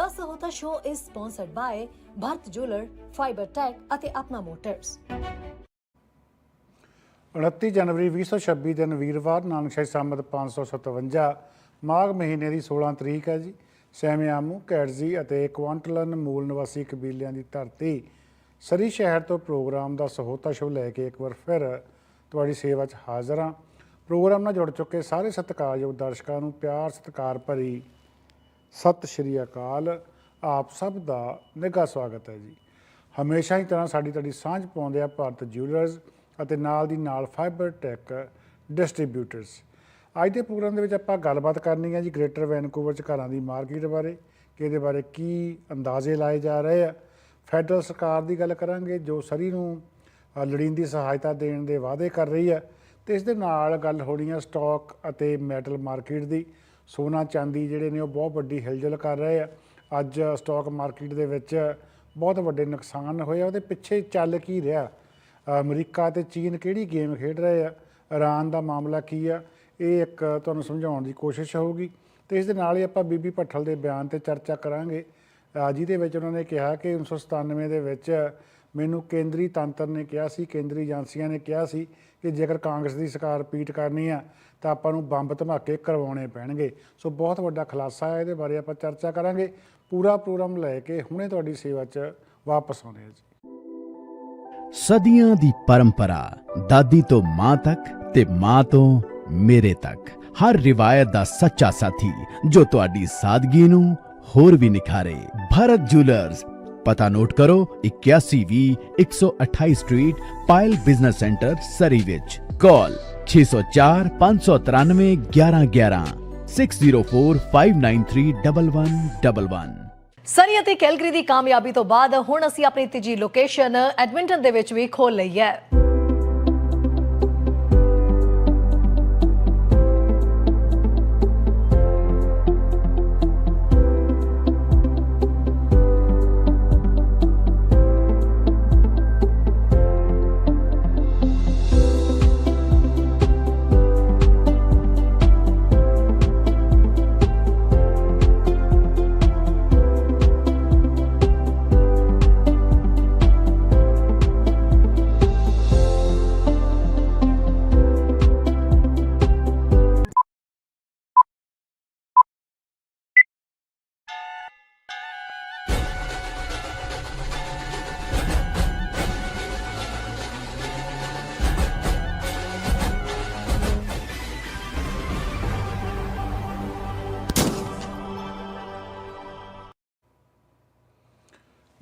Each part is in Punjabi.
The Sahota Show is sponsored by Bharat Jeweler, Fiber Tech ਅਤੇ ਆਪਣਾ ਮੋਟਰਸ 29 ਜਨਵਰੀ 2026 ਦਿਨ ਵੀਰਵਾਰ ਨਾਨਕਸ਼ਾਹੀ ਸੰਮਤ 557 ਮਾਘ ਮਹੀਨੇ ਦੀ 16 ਤਰੀਕ ਹੈ ਜੀ। ਸੈਮਿਆਮੂ ਕੈਟਜ਼ੀ ਅਤੇ ਕੁਆਂਟਲਨ ਮੂਲ ਨਿਵਾਸੀ ਕਬੀਲਿਆਂ ਦੀ ਧਰਤੀ। ਸਰੀ ਸ਼ਹਿਰ ਤੋਂ ਪ੍ਰੋਗਰਾਮ ਦਾ ਸਹੋਤਾ ਸ਼ੋ ਲੈ ਕੇ ਇੱਕ ਵਾਰ ਫਿਰ ਤੁਹਾਡੀ ਸੇਵਾ 'ਚ ਹਾਜ਼ਰ ਹਾਂ। ਪ੍ਰੋਗਰਾਮ ਨਾਲ ਜੁੜ ਚੁੱਕੇ ਸਾਰੇ ਸਤਿਕਾਰਯੋਗ ਦਰਸ਼ਕਾਂ ਨੂੰ ਪਿਆਰ ਸਤਿਕਾਰ ਭਰੀ ਸਤਿ ਸ਼੍ਰੀ ਅਕਾਲ। ਆਪ ਸਭ ਦਾ ਨਿੱਘਾ ਸਵਾਗਤ ਹੈ ਜੀ। ਹਮੇਸ਼ਾ ਹੀ ਤਰ੍ਹਾਂ ਸਾਡੀ ਤੁਹਾਡੀ ਸਾਂਝ ਪਾਉਂਦੇ ਆ ਭਾਰਤ ਜਿਊਲਰਸ ਅਤੇ ਨਾਲ ਦੀ ਨਾਲ ਫਾਈਬਰ ਟੈਕ ਡਿਸਟ੍ਰੀਬਿਊਟਰਸ ਅੱਜ ਦੇ ਪ੍ਰੋਗਰਾਮ ਦੇ ਵਿੱਚ ਆਪਾਂ ਗੱਲਬਾਤ ਕਰਨੀ ਹੈ ਜੀ ਗ੍ਰੇਟਰ ਵੈਨਕੂਵਰ ਚ ਘਰਾਂ ਦੀ ਮਾਰਕੀਟ ਬਾਰੇ, ਕਿ ਇਹਦੇ ਬਾਰੇ ਕੀ ਅੰਦਾਜ਼ੇ ਲਾਏ ਜਾ ਰਹੇ ਆ। ਫੈਡਰਲ ਸਰਕਾਰ ਦੀ ਗੱਲ ਕਰਾਂਗੇ, ਜੋ ਸਰੀ ਨੂੰ ਲੜੀਂਦੀ ਸਹਾਇਤਾ ਦੇਣ ਦੇ ਵਾਅਦੇ ਕਰ ਰਹੀ ਹੈ। ਤੇ ਇਸ ਦੇ ਨਾਲ ਗੱਲ ਹੋਣੀ ਹੈ ਸਟਾਕ ਅਤੇ ਮੈਟਲ ਮਾਰਕੀਟ ਦੀ। ਸੋਨਾ ਚਾਂਦੀ ਜਿਹੜੇ ਨੇ ਉਹ ਬਹੁਤ ਵੱਡੀ ਹਿਲਜੁਲ ਕਰ ਰਹੇ ਆ। ਅੱਜ ਸਟਾਕ ਮਾਰਕੀਟ ਦੇ ਵਿੱਚ ਬਹੁਤ ਵੱਡੇ ਨੁਕਸਾਨ ਹੋਏ ਆ। ਉਹਦੇ ਪਿੱਛੇ ਚੱਲ ਕੀ ਰਿਹਾ? ਅਮਰੀਕਾ ਤੇ ਚੀਨ ਕਿਹੜੀ ਗੇਮ ਖੇਡ ਰਹੇ ਆ? ਇਰਾਨ ਦਾ ਮਾਮਲਾ ਕੀ ਆ? ਇਹ ਇੱਕ ਤੁਹਾਨੂੰ ਸਮਝਾਉਣ ਦੀ ਕੋਸ਼ਿਸ਼ ਹੋਊਗੀ। ਤੇ ਇਸ ਦੇ ਨਾਲ ਹੀ ਆਪਾਂ ਬੀਬੀ ਭੱਠਲ ਦੇ ਬਿਆਨ ਤੇ ਚਰਚਾ ਕਰਾਂਗੇ। ਜਿਹਦੇ ਵਿੱਚ ਉਹਨਾਂ ਨੇ ਕਿਹਾ ਕਿ 1997 ਦੇ ਵਿੱਚ ਮੈਨੂੰ ਕੇਂਦਰੀ ਤੰਤਰ ਨੇ ਕਿਹਾ ਸੀ, ਕੇਂਦਰੀ ਏਜੰਸੀਆਂ ਨੇ ਕਿਹਾ ਸੀ ਕਿ ਜੇਕਰ ਕਾਂਗਰਸ ਦੀ ਸਰਕਾਰ ਰਿਪੀਟ ਕਰਨੀ ਆ, ਤਾਂ ਆਪਾਂ ਨੂੰ ਬੰਬ ਧਮਾਕੇ ਕਰਵਾਉਣੇ ਪੈਣਗੇ। ਸੋ ਬਹੁਤ ਵੱਡਾ ਖੁਲਾਸਾ ਹੈ, ਇਹਦੇ ਬਾਰੇ ਆਪਾਂ ਚਰਚਾ ਕਰਾਂਗੇ। ਪੂਰਾ ਪ੍ਰੋਗਰਾਮ ਲੈ ਕੇ ਹੁਣੇ ਤੁਹਾਡੀ ਸੇਵਾ 'ਚ ਵਾਪਸ ਆਉਂਦੇ ਹਾਂ ਜੀ। ਸਦੀਆਂ ਦੀ ਪਰੰਪਰਾ, ਦਾਦੀ ਤੋਂ ਮਾਂ ਤੱਕ ਤੇ ਮਾਂ ਤੋਂ ਮੇਰੇ ਤੱਕ। ਹਰ ਰਿਵਾਇਤ ਦਾ ਸੱਚਾ ਸਾਥੀ, ਜੋ ਤੁਹਾਡੀ ਸਾਦਗੀ ਨੂੰ ਹੋਰ ਵੀ ਨਿਖਾਰੇ। ਭਾਰਤ ਜੁਐਲਰਸ ਪਤਾ ਨੋਟ ਕਰੋ 8120 128 street Payal business centre Surrey ਵਿੱਚ ਕਾਲ 604 593 1111 6045931111 ਸਰੀ ਅਤੇ ਕੈਲਗਰੀ ਦੀ ਕਾਮਯਾਬੀ ਤੋਂ ਬਾਅਦ ਹੁਣ ਅਸੀਂ ਆਪਣੀ ਤੀਜੀ ਲੋਕੇਸ਼ਨ ਐਡਮਿੰਟਨ ਦੇ ਵਿੱਚ ਵੀ ਖੋਲ ਲਈ ਹੈ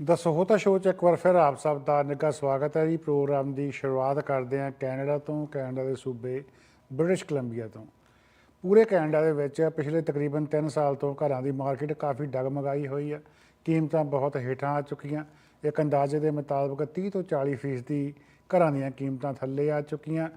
ਦਾ ਸਹੋਤਾ ਸ਼ੋਅ 'ਚ ਇੱਕ ਵਾਰ ਫਿਰ ਆਪ ਸਭ ਦਾ ਨਿੱਘਾ ਸਵਾਗਤ ਹੈ ਜੀ। ਪ੍ਰੋਗਰਾਮ ਦੀ ਸ਼ੁਰੂਆਤ ਕਰਦੇ ਹਾਂ ਕੈਨੇਡਾ ਤੋਂ, ਕੈਨੇਡਾ ਦੇ ਸੂਬੇ ਬ੍ਰਿਟਿਸ਼ ਕੋਲੰਬੀਆ ਤੋਂ। ਪੂਰੇ ਕੈਨੇਡਾ ਦੇ ਵਿੱਚ ਪਿਛਲੇ ਤਕਰੀਬਨ 3 ਸਾਲ ਤੋਂ ਘਰਾਂ ਦੀ ਮਾਰਕੀਟ ਕਾਫੀ ਡਗਮਗਾਈ ਹੋਈ ਹੈ। ਕੀਮਤਾਂ ਬਹੁਤ ਹੇਠਾਂ ਆ ਚੁੱਕੀਆਂ। ਇੱਕ ਅੰਦਾਜ਼ੇ ਦੇ ਮੁਤਾਬਕ 30 ਤੋਂ 40 ਫੀਸਦੀ ਘਰਾਂ ਦੀਆਂ ਕੀਮਤਾਂ ਥੱਲੇ ਆ ਚੁੱਕੀਆਂ।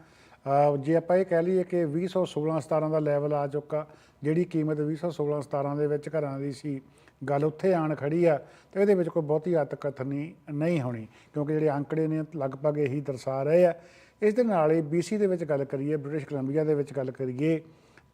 ਜੇ ਆਪਾਂ ਇਹ ਕਹਿ ਲਈਏ ਕਿ 2016-17 ਦਾ ਲੈਵਲ ਆ ਚੁੱਕਾ, ਜਿਹੜੀ ਕੀਮਤ 2016-17 ਦੇ ਵਿੱਚ ਘਰਾਂ ਦੀ ਸੀ ਗੱਲ ਉੱਥੇ ਆਣ ਖੜੀ ਆ ਤੇ ਇਹਦੇ ਵਿੱਚ ਕੋਈ ਬਹੁਤੀ ਅਤਕਥਨੀ ਨਹੀਂ ਹੋਣੀ, ਕਿਉਂਕਿ ਜਿਹੜੇ ਅੰਕੜੇ ਨੇ ਲਗਭਗ ਇਹੀ ਦਰਸਾ ਰਹੇ ਆ। ਇਸ ਦੇ ਨਾਲ ਹੀ BC ਦੇ ਵਿੱਚ ਗੱਲ ਕਰੀਏ ਬ੍ਰਿਟਿਸ਼ ਕੋਲੰਬੀਆ ਦੇ ਵਿੱਚ ਗੱਲ ਕਰੀਏ,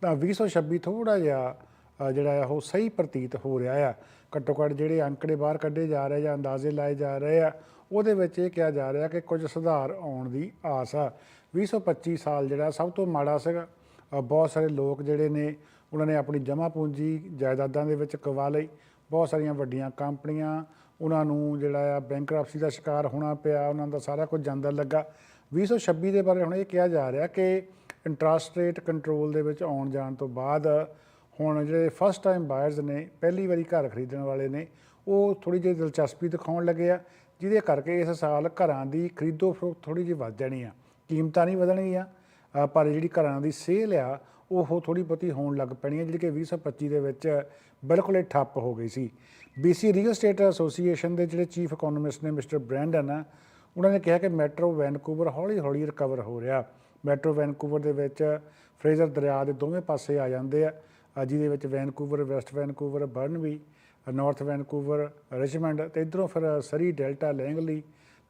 ਤਾਂ 2026 ਥੋੜਾ ਜਿਹਾ ਜਿਹੜਾ ਆ, ਉਹ ਸਹੀ ਪ੍ਰਤੀਤ ਹੋ ਰਿਹਾ ਆ। ਘੱਟੋ ਘੱਟ ਜਿਹੜੇ ਅੰਕੜੇ ਬਾਹਰ ਕੱਢੇ ਜਾ ਰਹੇ ਜਾਂ ਅੰਦਾਜ਼ੇ ਲਾਏ ਜਾ ਰਹੇ ਆ, ਉਹਦੇ ਵਿੱਚ ਇਹ ਕਿਹਾ ਜਾ ਰਿਹਾ ਕਿ ਕੁਝ ਸੁਧਾਰ ਆਉਣ ਦੀ ਆਸ ਆ। 2025 ਸਾਲ ਜਿਹੜਾ ਸਭ ਤੋਂ ਮਾੜਾ ਸੀਗਾ। ਬਹੁਤ ਸਾਰੇ ਲੋਕ ਜਿਹੜੇ ਨੇ, ਉਹਨਾਂ ਨੇ ਆਪਣੀ ਜਮ੍ਹਾਂ ਪੂੰਜੀ ਜਾਇਦਾਦਾਂ ਦੇ ਵਿੱਚ ਕਵਾ ਲਈ। ਬਹੁਤ ਸਾਰੀਆਂ ਵੱਡੀਆਂ ਕੰਪਨੀਆਂ, ਉਹਨਾਂ ਨੂੰ ਜਿਹੜਾ ਆ ਬੈਂਕਰਪਸੀ ਦਾ ਸ਼ਿਕਾਰ ਹੋਣਾ ਪਿਆ, ਉਹਨਾਂ ਦਾ ਸਾਰਾ ਕੁਝ ਜਾਂਦਾ ਲੱਗਾ। 2026 ਦੇ ਬਾਰੇ ਹੁਣ ਇਹ ਕਿਹਾ ਜਾ ਰਿਹਾ ਕਿ ਇੰਟਰਸਟ ਰੇਟ ਕੰਟਰੋਲ ਦੇ ਵਿੱਚ ਆਉਣ ਜਾਣ ਤੋਂ ਬਾਅਦ ਹੁਣ ਜਿਹੜੇ ਫਸਟ ਟਾਈਮ ਬਾਇਰਸ ਨੇ, ਪਹਿਲੀ ਵਾਰੀ ਘਰ ਖਰੀਦਣ ਵਾਲੇ ਨੇ, ਉਹ ਥੋੜੀ ਜਿਹੀ ਦਿਲਚਸਪੀ ਦਿਖਾਉਣ ਲੱਗੇ ਆ, ਜਿਹਦੇ ਕਰਕੇ ਇਸ ਸਾਲ ਘਰਾਂ ਦੀ ਖਰੀਦੋ ਫਰੋਖਤ ਥੋੜੀ ਜਿਹੀ ਵੱਧ ਜਾਣੀ ਆ। ਕੀਮਤਾਂ ਨਹੀਂ ਵਧਣਗੀਆਂ ਪਰ ਜਿਹੜੀ ਘਰਾਂ ਦੀ ਸੇਲ ਆ ਉਹ ਥੋੜੀ ਬਹੁਤੀ ਹੋਣ ਲੱਗ ਪੈਣੀ ਹੈ, ਜਿਹੜੀ ਕਿ 2025 ਦੇ ਵਿੱਚ ਬਿਲਕੁਲ ਹੀ ਠੱਪ ਹੋ ਗਈ ਸੀ। BC ਰੀਅਲ ਸਟੇਟ ਐਸੋਸੀਏਸ਼ਨ ਦੇ ਜਿਹੜੇ ਚੀਫ ਇਕਨੋਮਿਸਟ ਨੇ ਮਿਸਟਰ ਬ੍ਰੈਂਡਨ ਆ ਉਹਨਾਂ ਨੇ ਕਿਹਾ ਕਿ ਮੈਟਰੋ ਵੈਨਕੂਵਰ ਹੌਲੀ-ਹੌਲੀ ਰਿਕਵਰ ਹੋ ਰਿਹਾ। ਮੈਟਰੋ ਵੈਨਕੂਵਰ ਦੇ ਵਿੱਚ ਫਰੇਜ਼ਰ ਦਰਿਆ ਦੇ ਦੋਵੇਂ ਪਾਸੇ ਆ ਜਾਂਦੇ ਆ। ਜਿਹਦੇ ਵਿੱਚ Vancouver West Vancouver Burnaby North Vancouver Richmond ਤੇ ਇਧਰੋਂ ਫਿਰ ਸਰੀ ਡੈਲਟਾ ਲੈਂਗਲੀ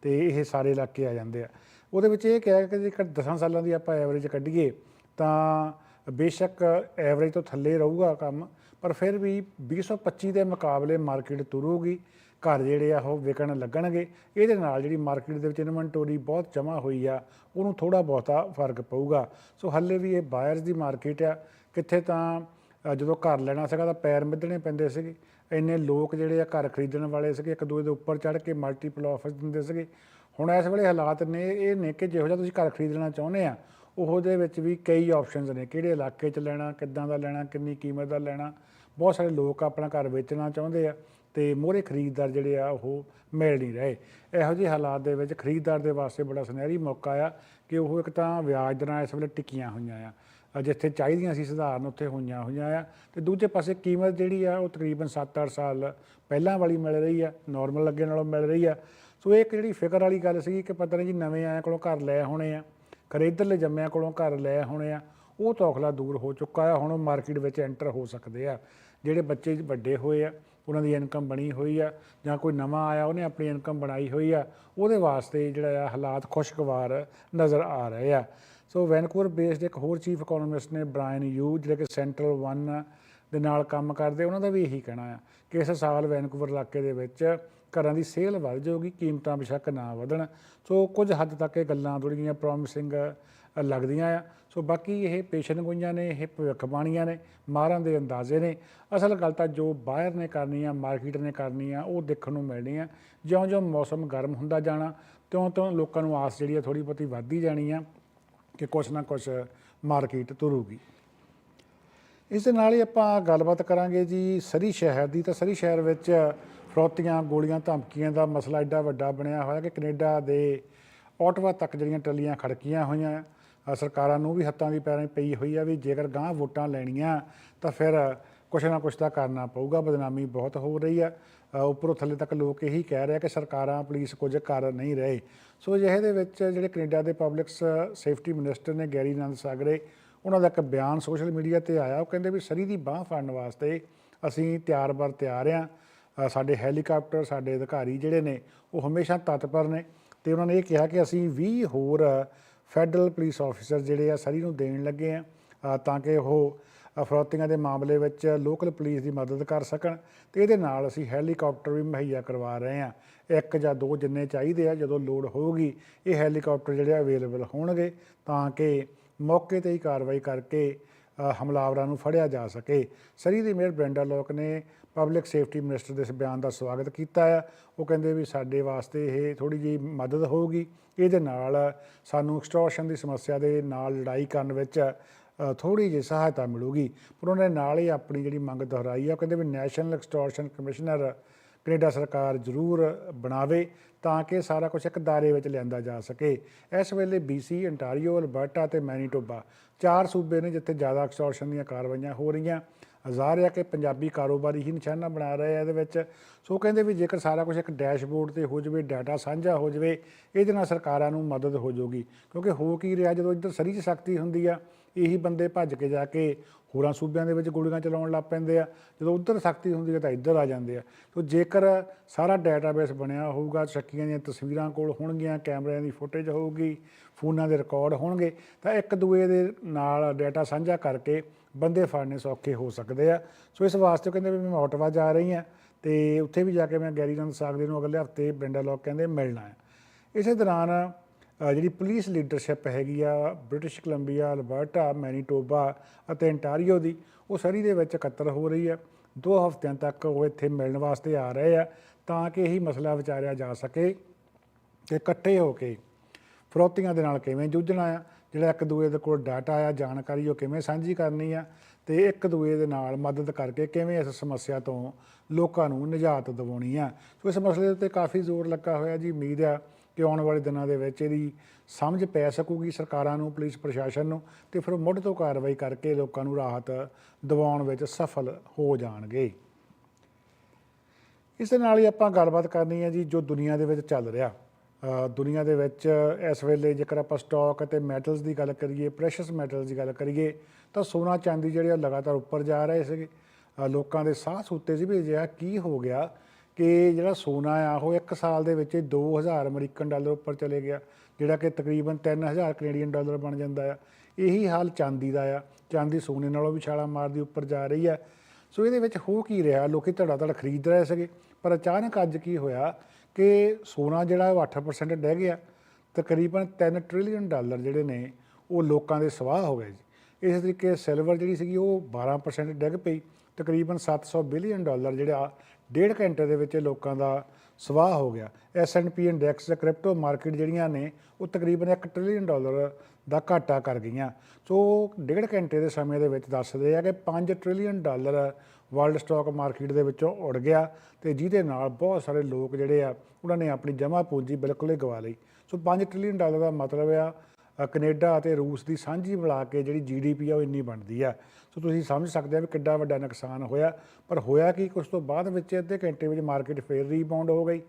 ਤੇ ਇਹ ਸਾਰੇ ਇਲਾਕੇ ਆ ਜਾਂਦੇ ਆ। ਉਹਦੇ ਵਿੱਚ ਇਹ ਕਿਹਾ ਕਿ ਜੇਕਰ 10 ਸਾਲਾਂ ਦੀ ਆਪਾਂ ਐਵਰੇਜ ਕੱਢੀਏ, ਤਾਂ ਬੇਸ਼ੱਕ ਐਵਰੇਜ ਤੋਂ ਥੱਲੇ ਰਹੂਗਾ ਕੰਮ, ਪਰ ਫਿਰ ਵੀ 2025 ਦੇ ਮੁਕਾਬਲੇ ਮਾਰਕੀਟ ਤੁਰੂਗੀ ਘਰ ਜਿਹੜੇ ਆ, ਉਹ ਵਿਕਣ ਲੱਗਣਗੇ। ਇਹਦੇ ਨਾਲ ਜਿਹੜੀ ਮਾਰਕੀਟ ਦੇ ਵਿੱਚ ਇਨਵੈਂਟੋਰੀ ਬਹੁਤ ਜਮ੍ਹਾਂ ਹੋਈ ਆ, ਉਹਨੂੰ ਥੋੜਾ ਬਹੁਤਾ ਫ਼ਰਕ ਪਊਗਾ। ਸੋ ਹੱਲੇ ਵੀ ਇਹ ਬਾਇਰਸ ਦੀ ਮਾਰਕੀਟ ਆ। ਕਿੱਥੇ ਤਾਂ ਜਦੋਂ ਘਰ ਲੈਣਾ ਸੀਗਾ ਤਾਂ ਪੈਰ ਮਿੱਧਣੇ ਪੈਂਦੇ ਸੀਗੇ। ਇੰਨੇ ਲੋਕ ਜਿਹੜੇ ਆ ਘਰ ਖਰੀਦਣ ਵਾਲੇ ਸੀਗੇ, ਇੱਕ ਦੂਜੇ ਦੇ ਉੱਪਰ ਚੜ੍ਹ ਕੇ ਮਲਟੀਪਲ ਆਫਰਸ ਦਿੰਦੇ ਸੀਗੇ। ਹੁਣ ਇਸ ਵੇਲੇ ਹਾਲਾਤ ਨੇ, ਇਹ ਨੇ ਕਿ ਜਿਹੋ ਜਿਹਾ ਤੁਸੀਂ ਘਰ ਖਰੀਦਣਾ ਚਾਹੁੰਦੇ ਆ ਉਹਦੇ ਵਿੱਚ ਵੀ ਕਈ ਆਪਸ਼ਨਸ ਨੇ। ਕਿਹੜੇ ਇਲਾਕੇ 'ਚ ਲੈਣਾ, ਕਿੱਦਾਂ ਦਾ ਲੈਣਾ, ਕਿੰਨੀ ਕੀਮਤ ਦਾ ਲੈਣਾ। ਬਹੁਤ ਸਾਰੇ ਲੋਕ ਆਪਣਾ ਘਰ ਵੇਚਣਾ ਚਾਹੁੰਦੇ ਆ ਤੇ ਮੋਹਰੇ ਖਰੀਦਦਾਰ ਜਿਹੜੇ ਆ ਉਹ ਮਿਲ ਨਹੀਂ ਰਹੇ। ਇਹੋ ਜਿਹੇ ਹਾਲਾਤ ਦੇ ਵਿੱਚ ਖਰੀਦਦਾਰ ਦੇ ਵਾਸਤੇ ਬੜਾ ਸੁਨਹਿਰੀ ਮੌਕਾ ਆ ਕਿ ਉਹ ਇੱਕ ਤਾਂ ਵਿਆਜ ਦਰਾਂ ਇਸ ਵੇਲੇ ਟਿਕੀਆਂ ਹੋਈਆਂ ਆ। ਜਿੱਥੇ ਚਾਹੀਦੀਆਂ ਸੀ ਸਧਾਰਨ ਉੱਥੇ ਹੋਈਆਂ ਹੋਈਆਂ ਆ ਤੇ ਦੂਜੇ ਪਾਸੇ ਕੀਮਤ ਜਿਹੜੀ ਆ ਉਹ ਤਕਰੀਬਨ 7-8 ਸਾਲ ਪਹਿਲਾਂ ਵਾਲੀ ਮਿਲ ਰਹੀ ਆ ਨਾਰਮਲ ਅੱਗੇ ਨਾਲੋਂ ਮਿਲ ਰਹੀ ਆ। ਸੋ ਇਹ ਇੱਕ ਜਿਹੜੀ ਫਿਕਰ ਵਾਲੀ ਗੱਲ ਸੀਗੀ ਕਿ ਪਤਾ ਨਹੀਂ ਜੀ ਨਵੇਂ ਆਇਆਂ ਕੋਲੋਂ ਘਰ ਲੈ ਹੋਣੇ ਆ। ਖਰੇ ਇੱਧਰਲੇ ਜੰਮਿਆਂ ਕੋਲੋਂ ਘਰ ਲੈ ਹੋਣੇ ਆ, ਉਹ ਤੌਖਲਾ ਦੂਰ ਹੋ ਚੁੱਕਾ ਆ। ਹੁਣ ਮਾਰਕੀਟ ਵਿੱਚ ਐਂਟਰ ਹੋ ਸਕਦੇ ਆ। ਜਿਹੜੇ ਬੱਚੇ ਵੱਡੇ ਹੋਏ ਆ, ਉਹਨਾਂ ਦੀ ਇਨਕਮ ਬਣੀ ਹੋਈ ਆ, ਜਾਂ ਕੋਈ ਨਵਾਂ ਆਇਆ, ਉਹਨੇ ਆਪਣੀ ਇਨਕਮ ਬਣਾਈ ਹੋਈ ਆ, ਉਹਦੇ ਵਾਸਤੇ ਜਿਹੜਾ ਆ ਹਾਲਾਤ ਖੁਸ਼ਗਵਾਰ ਨਜ਼ਰ ਆ ਰਹੇ ਆ। ਸੋ ਵੈਨਕੂਵਰ ਬੇਸਡ ਇੱਕ ਹੋਰ ਚੀਫ ਇਕਨੋਮਿਸਟ ਨੇ ਬ੍ਰਾਇਨ ਯੂ ਜਿਹੜੇ ਕਿ ਸੈਂਟਰਲ 1 ਦੇ ਨਾਲ ਕੰਮ ਕਰਦੇ, ਉਹਨਾਂ ਦਾ ਵੀ ਇਹੀ ਕਹਿਣਾ ਆ ਕਿ ਇਸ ਸਾਲ ਵੈਨਕੂਵਰ ਇਲਾਕੇ ਦੇ ਵਿੱਚ ਘਰਾਂ ਦੀ ਸੇਲ ਵੱਧ ਜਾਊਗੀ, ਕੀਮਤਾਂ ਬੇਸ਼ੱਕ ਨਾ ਵਧਣ। ਸੋ ਕੁਝ ਹੱਦ ਤੱਕ ਇਹ ਗੱਲਾਂ ਥੋੜ੍ਹੀਆਂ ਪ੍ਰੋਮਿਸਿੰਗ ਲੱਗਦੀਆਂ ਆ। ਸੋ ਬਾਕੀ ਇਹ ਪੇਸ਼ਨਗੋਈਆਂ ਨੇ, ਇਹ ਭਵਿੱਖਬਾਣੀਆਂ ਨੇ, ਮਾਰਾਂ ਦੇ ਅੰਦਾਜ਼ੇ ਨੇ। ਅਸਲ ਗੱਲ ਤਾਂ ਜੋ ਬਾਹਰ ਨੇ ਕਰਨੀ ਆ ਮਾਰਕੀਟ ਨੇ ਕਰਨੀ ਆ, ਉਹ ਦੇਖਣ ਨੂੰ ਮਿਲਣੀ ਆ। ਜਿਉਂ-ਜਿਉਂ ਮੌਸਮ ਗਰਮ ਹੁੰਦਾ ਜਾਣਾ, ਤਿਉਂ-ਤਿਉਂ ਲੋਕਾਂ ਨੂੰ ਆਸ ਜਿਹੜੀ ਆ ਥੋੜੀ ਬਹੁਤੀ ਵੱਧਦੀ ਜਾਣੀ ਆ ਕਿ ਕੁਛ ਨਾ ਕੁਛ ਮਾਰਕੀਟ ਤੁਰੂਗੀ। ਇਸ ਦੇ ਨਾਲ ਹੀ ਆਪਾਂ ਗੱਲਬਾਤ ਕਰਾਂਗੇ ਜੀ ਸਰੀ ਸ਼ਹਿਰ ਦੀ। ਤਾਂ ਸਰੀ ਸ਼ਹਿਰ ਵਿੱਚ ਫਰੋਤੀਆਂ ਗੋਲੀਆਂ, ਧਮਕੀਆਂ ਦਾ ਮਸਲਾ ਐਡਾ ਵੱਡਾ ਬਣਿਆ ਹੋਇਆ ਕਿ ਕੈਨੇਡਾ ਦੇ ਆਟਵਾ ਤੱਕ ਜਿਹੜੀਆਂ ਟੱਲੀਆਂ ਖੜਕੀਆਂ ਹੋਈਆਂ ਸਰਕਾਰਾਂ ਨੂੰ ਵੀ ਹੱਥਾਂ ਦੀ ਪੈਰਾਂ ਪਈ ਹੋਈ ਆ ਵੀ ਜੇਕਰ ਗਾਂ ਵੋਟਾਂ ਲੈਣੀਆਂ ਤਾਂ ਫਿਰ ਕੁਛ ਨਾ ਕੁਛ ਤਾਂ ਕਰਨਾ ਪਊਗਾ, ਬਦਨਾਮੀ ਬਹੁਤ ਹੋ ਰਹੀ ਆ। ਉੱਪਰੋਂ ਥੱਲੇ ਤੱਕ ਲੋਕ ਇਹੀ ਕਹਿ ਰਹੇ ਕਿ ਸਰਕਾਰਾਂ, ਪੁਲਿਸ ਕੁਝ ਕਰ ਨਹੀਂ ਰਹੇ। ਸੋ ਅਜਿਹੇ ਦੇ ਵਿੱਚ ਜਿਹੜੇ ਕੈਨੇਡਾ ਦੇ ਪਬਲਿਕ ਸੇਫਟੀ ਮਿਨਿਸਟਰ ਨੇ ਗੈਰੀ ਨੰਦ ਸਾਗਰੇ, ਉਹਨਾਂ ਦਾ ਇੱਕ ਬਿਆਨ ਸੋਸ਼ਲ ਮੀਡੀਆ ਤੇ ਆਇਆ, ਉਹ ਕਹਿੰਦੇ ਵੀ ਸਰੀ ਦੀ ਬਾਹ ਫੜਨ ਵਾਸਤੇ ਅਸੀਂ ਤਿਆਰ ਬਰ ਤਿਆਰ ਆ। ਸਾਡੇ ਹੈਲੀਕਾਪਟਰ, ਸਾਡੇ ਅਧਿਕਾਰੀ ਜਿਹੜੇ ਨੇ, ਉਹ ਹਮੇਸ਼ਾ ਤਤਪਰ ਨੇ ਤੇ ਉਹਨਾਂ ਨੇ ਇਹ ਕਿਹਾ ਕਿ ਅਸੀਂ 20 ਹੋਰ ਫੈਡਰਲ ਪੁਲਿਸ ਆਫੀਸਰ ਜਿਹੜੇ ਆ ਸਰੀ ਨੂੰ ਦੇਣ ਲੱਗੇ ਆ ਤਾਂ ਕਿ ਉਹ ਅਫਰੋਤੀਆਂ ਦੇ ਮਾਮਲੇ ਵਿੱਚ ਲੋਕਲ ਪੁਲਿਸ ਦੀ ਮਦਦ ਕਰ ਸਕਣ ਤੇ ਇਹਦੇ ਨਾਲ ਅਸੀਂ ਹੈਲੀਕਾਪਟਰ ਵੀ ਮੁਹੱਈਆ ਕਰਵਾ ਰਹੇ ਆ। ਇੱਕ ਜਾਂ ਦੋ ਜਿੰਨੇ ਚਾਹੀਦੇ ਆ, ਜਦੋਂ ਲੋੜ ਹੋਊਗੀ, ਇਹ ਹੈਲੀਕਾਪਟਰ ਜਿਹੜੇ ਅਵੇਲੇਬਲ ਹੋਣਗੇ ਤਾਂ ਕਿ ਮੌਕੇ ਤੇ ਹੀ ਕਾਰਵਾਈ ਕਰਕੇ ਹਮਲਾਵਰਾਂ ਨੂੰ ਫੜਿਆ ਜਾ ਸਕੇ। ਸਰੀ ਦੀ ਮੇਅਰ ਬ੍ਰੈਂਡਾ ਲੋਕ ਨੇ ਪਬਲਿਕ ਸੇਫਟੀ ਮਿਨਿਸਟਰ ਦੇ ਇਸ ਬਿਆਨ ਦਾ ਸਵਾਗਤ ਕੀਤਾ ਆ। ਉਹ ਕਹਿੰਦੇ ਵੀ ਸਾਡੇ ਵਾਸਤੇ ਇਹ ਥੋੜੀ ਜਿਹੀ ਮਦਦ ਹੋਊਗੀ। ਇਹਦੇ ਨਾਲ ਸਾਨੂੰ ਐਕਸਟੋਰਸ਼ਨ ਦੀ ਸਮੱਸਿਆ ਦੇ ਨਾਲ ਲੜਾਈ ਕਰਨ ਵਿੱਚ ਥੋੜੀ ਜਿਹੀ ਸਹਾਇਤਾ ਮਿਲੂਗੀ। ਪਰ ਉਹਨਾਂ ਨੇ ਨਾਲ ਹੀ ਆਪਣੀ ਜਿਹੜੀ ਮੰਗ ਦੁਹਰਾਈ ਆ। ਉਹ ਕਹਿੰਦੇ ਵੀ ਨੈਸ਼ਨਲ ਐਕਸਟੋਰਸ਼ਨ ਕਮਿਸ਼ਨਰ ਕੈਨੇਡਾ ਸਰਕਾਰ ਜ਼ਰੂਰ ਬਣਾਵੇ ਤਾਂ ਕਿ ਸਾਰਾ ਕੁਝ ਇੱਕ ਦਾਇਰੇ ਵਿੱਚ ਲਿਆਂਦਾ ਜਾ ਸਕੇ। ਇਸ ਵੇਲੇ BC ਅੰਟਾਰੀਓ ਅਲਬਰਟਾ ਤੇ ਮੈਨੀਟੋਬਾ ਚਾਰ ਸੂਬੇ ਨੇ ਜਿੱਥੇ ਜ਼ਿਆਦਾ ਐਕਸਟੋਰਸ਼ਨ ਦੀਆਂ ਕਾਰਵਾਈਆਂ ਹੋ ਰਹੀਆਂ। ਜ਼ਾਹਰ ਹੈ ਕਿ ਪੰਜਾਬੀ ਕਾਰੋਬਾਰੀ ਹੀ ਨਿਸ਼ਾਨਾ ਬਣਾ ਰਹੇ ਆ ਇਹਦੇ ਵਿੱਚ। ਸੋ ਕਹਿੰਦੇ ਵੀ ਜੇਕਰ ਸਾਰਾ ਕੁਝ ਇੱਕ ਡੈਸ਼ਬੋਰਡ ਤੇ ਹੋ ਜਾਵੇ, ਡਾਟਾ ਸਾਂਝਾ ਹੋ ਜਾਵੇ, ਇਹਦੇ ਨਾਲ ਸਰਕਾਰਾਂ ਨੂੰ ਮਦਦ ਹੋ ਜਾਊਗੀ। ਕਿਉਂਕਿ ਹੋ ਕੀ ਰਿਹਾ, ਜਦੋਂ ਇੱਧਰ ਸਰੀ 'ਚ ਸਖਤੀ ਹੁੰਦੀ ਆ ਇਹੀ ਬੰਦੇ ਭੱਜ ਕੇ ਜਾ ਕੇ ਹੋਰਾਂ ਸੂਬਿਆਂ ਦੇ ਵਿੱਚ ਗੋਲੀਆਂ ਚਲਾਉਣ ਲੱਗ ਪੈਂਦੇ ਆ। ਜਦੋਂ ਉੱਧਰ ਸਖਤੀ ਹੁੰਦੀ ਹੈ ਤਾਂ ਇੱਧਰ ਆ ਜਾਂਦੇ ਆ। ਸੋ ਜੇਕਰ ਸਾਰਾ ਡਾਟਾਬੇਸ ਬਣਿਆ ਹੋਊਗਾ, ਸ਼ੱਕੀਆਂ ਦੀਆਂ ਤਸਵੀਰਾਂ ਕੋਲ ਹੋਣਗੀਆਂ, ਕੈਮਰਿਆਂ ਦੀ ਫੁਟੇਜ ਹੋਊਗੀ, ਫੋਨਾਂ ਦੇ ਰਿਕਾਰਡ ਹੋਣਗੇ, ਤਾਂ ਇੱਕ ਦੂਏ ਦੇ ਨਾਲ ਡਾਟਾ ਸਾਂਝਾ ਕਰਕੇ ਬੰਦੇ ਫੜਨੇ ਸੌਖੇ ਹੋ ਸਕਦੇ ਆ। ਸੋ ਇਸ ਵਾਸਤੇ ਉਹ ਕਹਿੰਦੇ ਵੀ ਮੈਂ ਆਟਵਾ ਜਾ ਰਹੀ ਆ ਤੇ ਉੱਥੇ ਵੀ ਜਾ ਕੇ ਮੈਂ ਗੈਰੀ ਨੰਦ ਸਾਗਦੇ ਨੂੰ ਅਗਲੇ ਹਫ਼ਤੇ ਬ੍ਰਿੰਡਾ ਲੋਕ ਕਹਿੰਦੇ ਮਿਲਣਾ ਹੈ ਇਸੇ ਦੌਰਾਨ ਜਿਹੜੀ ਪੁਲਿਸ ਲੀਡਰਸ਼ਿਪ ਹੈਗੀ ਆ ਬ੍ਰਿਟਿਸ਼ ਕੋਲੰਬੀਆ, ਅਲਬਰਟਾ, ਮੈਨੀਟੋਬਾ ਅਤੇ ਅੰਟਾਰੀਓ ਦੀ, ਉਹ ਸਰੀ ਦੇ ਵਿੱਚ ਇਕੱਤਰ ਹੋ ਰਹੀ ਹੈ ਦੋ ਹਫ਼ਤਿਆਂ ਤੱਕ ਉਹ ਇੱਥੇ ਮਿਲਣ ਵਾਸਤੇ ਆ ਰਹੇ ਆ ਤਾਂ ਕਿ ਇਹੀ ਮਸਲਾ ਵਿਚਾਰਿਆ ਜਾ ਸਕੇ ਕਿ ਇਕੱਠੇ ਹੋ ਕੇ ਫਰੋਤੀਆਂ ਦੇ ਨਾਲ ਕਿਵੇਂ ਜੂਝਣਾ ਆ, ਜਿਹੜਾ ਇੱਕ ਦੂਏ ਦੇ ਕੋਲ ਡਾਟਾ ਆ, ਜਾਣਕਾਰੀ ਉਹ ਕਿਵੇਂ ਸਾਂਝੀ ਕਰਨੀ ਆ ਤੇ ਇੱਕ ਦੂਏ ਦੇ ਨਾਲ ਮਦਦ ਕਰਕੇ ਕਿਵੇਂ ਇਸ ਸਮੱਸਿਆ ਤੋਂ ਲੋਕਾਂ ਨੂੰ ਨਿਜਾਤ ਦਿਵਾਉਣੀ ਆ। ਸੋ ਇਸ ਮਸਲੇ ਦੇ ਉੱਤੇ ਕਾਫੀ ਜ਼ੋਰ ਲੱਗਾ ਹੋਇਆ ਜੀ, ਉਮੀਦ ਆ ਕਿ ਆਉਣ ਵਾਲੇ ਦਿਨਾਂ ਦੇ ਵਿੱਚ ਇਹਦੀ ਸਮਝ ਪੈ ਸਕੂਗੀ ਸਰਕਾਰਾਂ ਨੂੰ, ਪੁਲਿਸ ਪ੍ਰਸ਼ਾਸਨ ਨੂੰ ਤੇ ਫਿਰ ਉਹ ਮੁੱਢ ਤੋਂ ਕਾਰਵਾਈ ਕਰਕੇ ਲੋਕਾਂ ਨੂੰ ਰਾਹਤ ਦਿਵਾਉਣ ਵਿੱਚ ਸਫਲ ਹੋ ਜਾਣਗੇ। ਇਸ ਦੇ ਨਾਲ ਹੀ ਆਪਾਂ ਗੱਲਬਾਤ ਕਰਨੀ ਹੈ ਜੀ ਜੋ ਦੁਨੀਆ ਦੇ ਵਿੱਚ ਚੱਲ ਰਿਹਾ। ਦੁਨੀਆ ਦੇ ਵਿੱਚ ਇਸ ਵੇਲੇ ਜੇਕਰ ਆਪਾਂ ਸਟਾਕ ਅਤੇ ਮੈਟਲਸ ਦੀ ਗੱਲ ਕਰੀਏ ਪ੍ਰੈਸ਼ੀਅਸ ਮੈਟਲਸ ਦੀ ਗੱਲ ਕਰੀਏ, ਤਾਂ ਸੋਨਾ ਚਾਂਦੀ ਜਿਹੜੇ ਆ ਲਗਾਤਾਰ ਉੱਪਰ ਜਾ ਰਹੇ ਸੀਗੇ। ਲੋਕਾਂ ਦੇ ਸਾਹ ਸੁੱਤੇ ਸੀ ਵੀ ਅਜਿਹਾ ਕੀ ਹੋ ਗਿਆ? ਕਿ ਜਿਹੜਾ ਸੋਨਾ ਆ, ਉਹ ਇੱਕ ਸਾਲ ਦੇ ਵਿੱਚ ਹੀ 2000 ਅਮਰੀਕਨ ਡਾਲਰ ਉੱਪਰ ਚਲੇ ਗਿਆ, ਜਿਹੜਾ ਕਿ ਤਕਰੀਬਨ 3000 ਕੈਨੇਡੀਅਨ ਡਾਲਰ ਬਣ ਜਾਂਦਾ ਆ। ਇਹੀ ਹਾਲ ਚਾਂਦੀ ਦਾ ਆ। ਚਾਂਦੀ ਸੋਨੇ ਨਾਲੋਂ ਵੀ ਛਾਲਾ ਮਾਰਦੀ ਉੱਪਰ ਜਾ ਰਹੀ ਆ। ਸੋ ਇਹਦੇ ਵਿੱਚ ਹੋ ਕੀ ਰਿਹਾ? ਲੋਕੀ ਧੜਾ ਧੜ ਖਰੀਦ ਰਹੇ ਸੀਗੇ, ਪਰ ਅਚਾਨਕ ਅੱਜ ਕੀ ਹੋਇਆ ਕਿ ਸੋਨਾ ਜਿਹੜਾ ਉਹ 8% ਡਹਿ ਗਿਆ। ਤਕਰੀਬਨ 3 ਟ੍ਰਿਲੀਅਨ ਡਾਲਰ ਜਿਹੜੇ ਨੇ, ਉਹ ਲੋਕਾਂ ਦੇ ਸਵਾਹ ਹੋ ਗਏ ਜੀ। ਇਸ ਤਰੀਕੇ ਸਿਲਵਰ ਜਿਹੜੀ ਸੀਗੀ, ਉਹ 12% ਡਿੱਗ ਪਈ। ਤਕਰੀਬਨ 700 ਬਿਲੀਅਨ ਡਾਲਰ ਜਿਹੜਾ ਡੇਢ ਘੰਟੇ ਦੇ ਵਿੱਚ ਇਹ ਲੋਕਾਂ ਦਾ ਸਵਾਹ ਹੋ ਗਿਆ। ਐਸ&ਪੀ ਇੰਡੈਕਸ ਕ੍ਰਿਪਟੋ ਮਾਰਕੀਟ ਜਿਹੜੀਆਂ ਨੇ ਉਹ ਤਕਰੀਬਨ 1 ਟ੍ਰਿਲੀਅਨ ਡਾਲਰ ਦਾ ਘਾਟਾ ਕਰ ਗਈਆਂ। ਸੋ ਡੇਢ ਘੰਟੇ ਦੇ ਸਮੇਂ ਦੇ ਵਿੱਚ ਦੱਸਦੇ ਆ ਕਿ 5 trillion dollar world stock market ਦੇ ਵਿੱਚੋਂ ਉੜ ਗਿਆ ਤੇ ਜਿਹਦੇ ਨਾਲ ਬਹੁਤ ਸਾਰੇ ਲੋਕ ਜਿਹੜੇ ਆ ਉਹਨਾਂ ਨੇ ਆਪਣੀ ਜਮ੍ਹਾਂ ਪੂੰਜੀ ਬਿਲਕੁਲ ਹੀ ਗਵਾ ਲਈ। ਸੋ 5 ਟ੍ਰਿਲੀਅਨ ਡਾਲਰ ਦਾ ਮਤਲਬ ਆ ਅ, ਕੈਨੇਡਾ ਅਤੇ ਰੂਸ ਦੀ ਸਾਂਝੀ ਮਿਲਾ ਕੇ ਜਿਹੜੀ ਜੀਡੀਪੀ ਆ ਉਹ ਇੰਨੀ ਬਣਦੀ ਆ। ਸੋ ਤੁਸੀਂ ਸਮਝ ਸਕਦੇ ਆ ਵੀ ਕਿੱਡਾ ਵੱਡਾ ਨੁਕਸਾਨ ਹੋਇਆ। ਪਰ ਹੋਇਆ ਕੀ ਕੁਝ ਤੋਂ ਬਾਅਦ ਵਿੱਚ ਅੱਧੇ ਘੰਟੇ ਵਿੱਚ ਮਾਰਕੀਟ ਫੇਰ ਰੀਬਾਉਂਡ ਹੋ ਗਈ।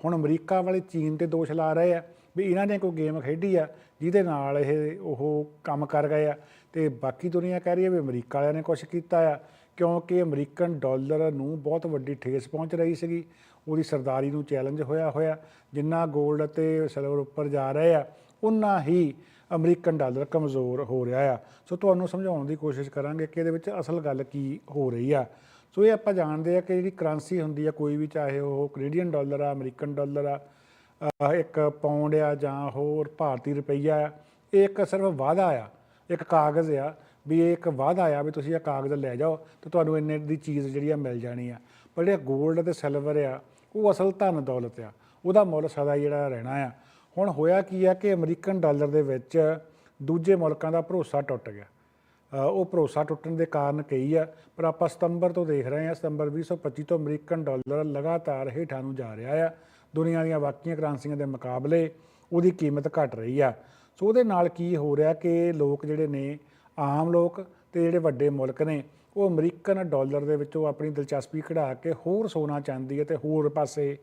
ਹੁਣ ਅਮਰੀਕਾ ਵਾਲੇ ਚੀਨ ਤੇ ਦੋਸ਼ ਲਾ ਰਹੇ ਆ ਵੀ ਇਹਨਾਂ ਨੇ ਕੋਈ ਗੇਮ ਖੇਡੀ ਆ, ਜਿਹਦੇ ਨਾਲ ਇਹ ਉਹ ਕੰਮ ਕਰ ਗਏ ਆ। ਤੇ ਬਾਕੀ ਦੁਨੀਆ ਕਹਿ ਰਹੀ ਹੈ ਵੀ ਅਮਰੀਕਾ ਵਾਲਿਆਂ ਨੇ ਕੁਝ ਕੀਤਾ ਆ, ਕਿਉਂਕਿ ਅਮਰੀਕਨ ਡਾਲਰ ਨੂੰ ਬਹੁਤ ਵੱਡੀ ਠੇਸ ਪਹੁੰਚ ਰਹੀ ਸੀਗੀ। ਉਹਦੀ ਸਰਦਾਰੀ ਨੂੰ ਚੈਲੰਜ ਹੋਇਆ ਹੋਇਆ, ਜਿੰਨਾ 골ਡ ਅਤੇ ਸਿਲਵਰ ਉੱਪਰ ਜਾ ਰਹੇ ਆ ਉਨਾ ਹੀ ਅਮਰੀਕਨ ਡਾਲਰ ਕਮਜ਼ੋਰ ਹੋ ਰਿਹਾ ਆ। ਸੋ ਤੁਹਾਨੂੰ ਸਮਝਾਉਣ ਦੀ ਕੋਸ਼ਿਸ਼ ਕਰਾਂਗੇ ਕਿ ਇਹਦੇ ਵਿੱਚ ਅਸਲ ਗੱਲ ਕੀ ਹੋ ਰਹੀ ਆ। ਸੋ ਇਹ ਆਪਾਂ ਜਾਣਦੇ ਆ ਕਿ ਜਿਹੜੀ ਕਰੰਸੀ ਹੁੰਦੀ ਆ, ਕੋਈ ਵੀ ਚਾਹੇ ਉਹ ਕੈਨੇਡੀਅਨ ਡਾਲਰ ਆ ਅਮਰੀਕਨ ਡਾਲਰ ਆ ਇੱਕ ਪਾਉਂਡ ਆ ਜਾਂ ਹੋਰ ਭਾਰਤੀ ਰੁਪਈਆ ਆ, ਇਹ ਇੱਕ ਸਿਰਫ ਵਾਅਦਾ ਆ, ਇੱਕ ਕਾਗਜ਼ ਆ ਵੀ ਇਹ ਇੱਕ ਵਾਅਦਾ ਆ ਵੀ ਤੁਸੀਂ ਇਹ ਕਾਗਜ਼ ਲੈ ਜਾਓ ਤੇ ਤੁਹਾਨੂੰ ਇੰਨੇ ਦੀ ਚੀਜ਼ ਜਿਹੜੀ ਆ ਮਿਲ ਜਾਣੀ ਆ। ਪਰ ਜਿਹੜਾ 골ਡ ਤੇ ਸਿਲਵਰ ਆ, ਉਹ ਅਸਲ ਧਨ ਦੌਲਤ ਆ, ਉਹਦਾ ਮੁੱਲ ਸਦਾ ਜਿਹੜਾ ਰਹਿਣਾ ਆ। ਹੁਣ ਹੋਇਆ ਕੀ ਆ ਕਿ ਅਮਰੀਕਨ ਡਾਲਰ ਦੇ ਵਿੱਚ ਦੂਜੇ ਮੁਲਕਾਂ ਦਾ ਭਰੋਸਾ ਟੁੱਟ ਗਿਆ। ਉਹ ਭਰੋਸਾ ਟੁੱਟਣ ਦੇ ਕਾਰਨ ਕਈ ਆ, ਪਰ ਆਪਾਂ ਸਤੰਬਰ ਤੋਂ ਦੇਖ ਰਹੇ ਹਾਂ, ਸਤੰਬਰ 2025 ਤੋਂ ਅਮਰੀਕਨ ਡਾਲਰ ਲਗਾਤਾਰ ਹੇਠਾਂ ਨੂੰ ਜਾ ਰਿਹਾ ਆ। ਦੁਨੀਆ ਦੀਆਂ ਬਾਕੀਆਂ ਕਰੰਸੀਆਂ ਦੇ ਮੁਕਾਬਲੇ ਉਹਦੀ ਕੀਮਤ ਘਟ ਰਹੀ ਆ। ਸੋ ਉਹਦੇ ਨਾਲ ਕੀ ਹੋ ਰਿਹਾ ਕਿ ਲੋਕ ਜਿਹੜੇ ਨੇ, ਆਮ ਲੋਕ ਤੇ ਜਿਹੜੇ ਵੱਡੇ ਮੁਲਕ ਨੇ, ਉਹ ਅਮਰੀਕਨ ਡਾਲਰ ਦੇ ਵਿੱਚੋਂ ਆਪਣੀ ਦਿਲਚਸਪੀ ਕਢਾ ਕੇ ਹੋਰ ਸੋਨਾ ਚਾਹੁੰਦੀ ਹੈ ਅਤੇ ਹੋਰ ਪਾਸੇ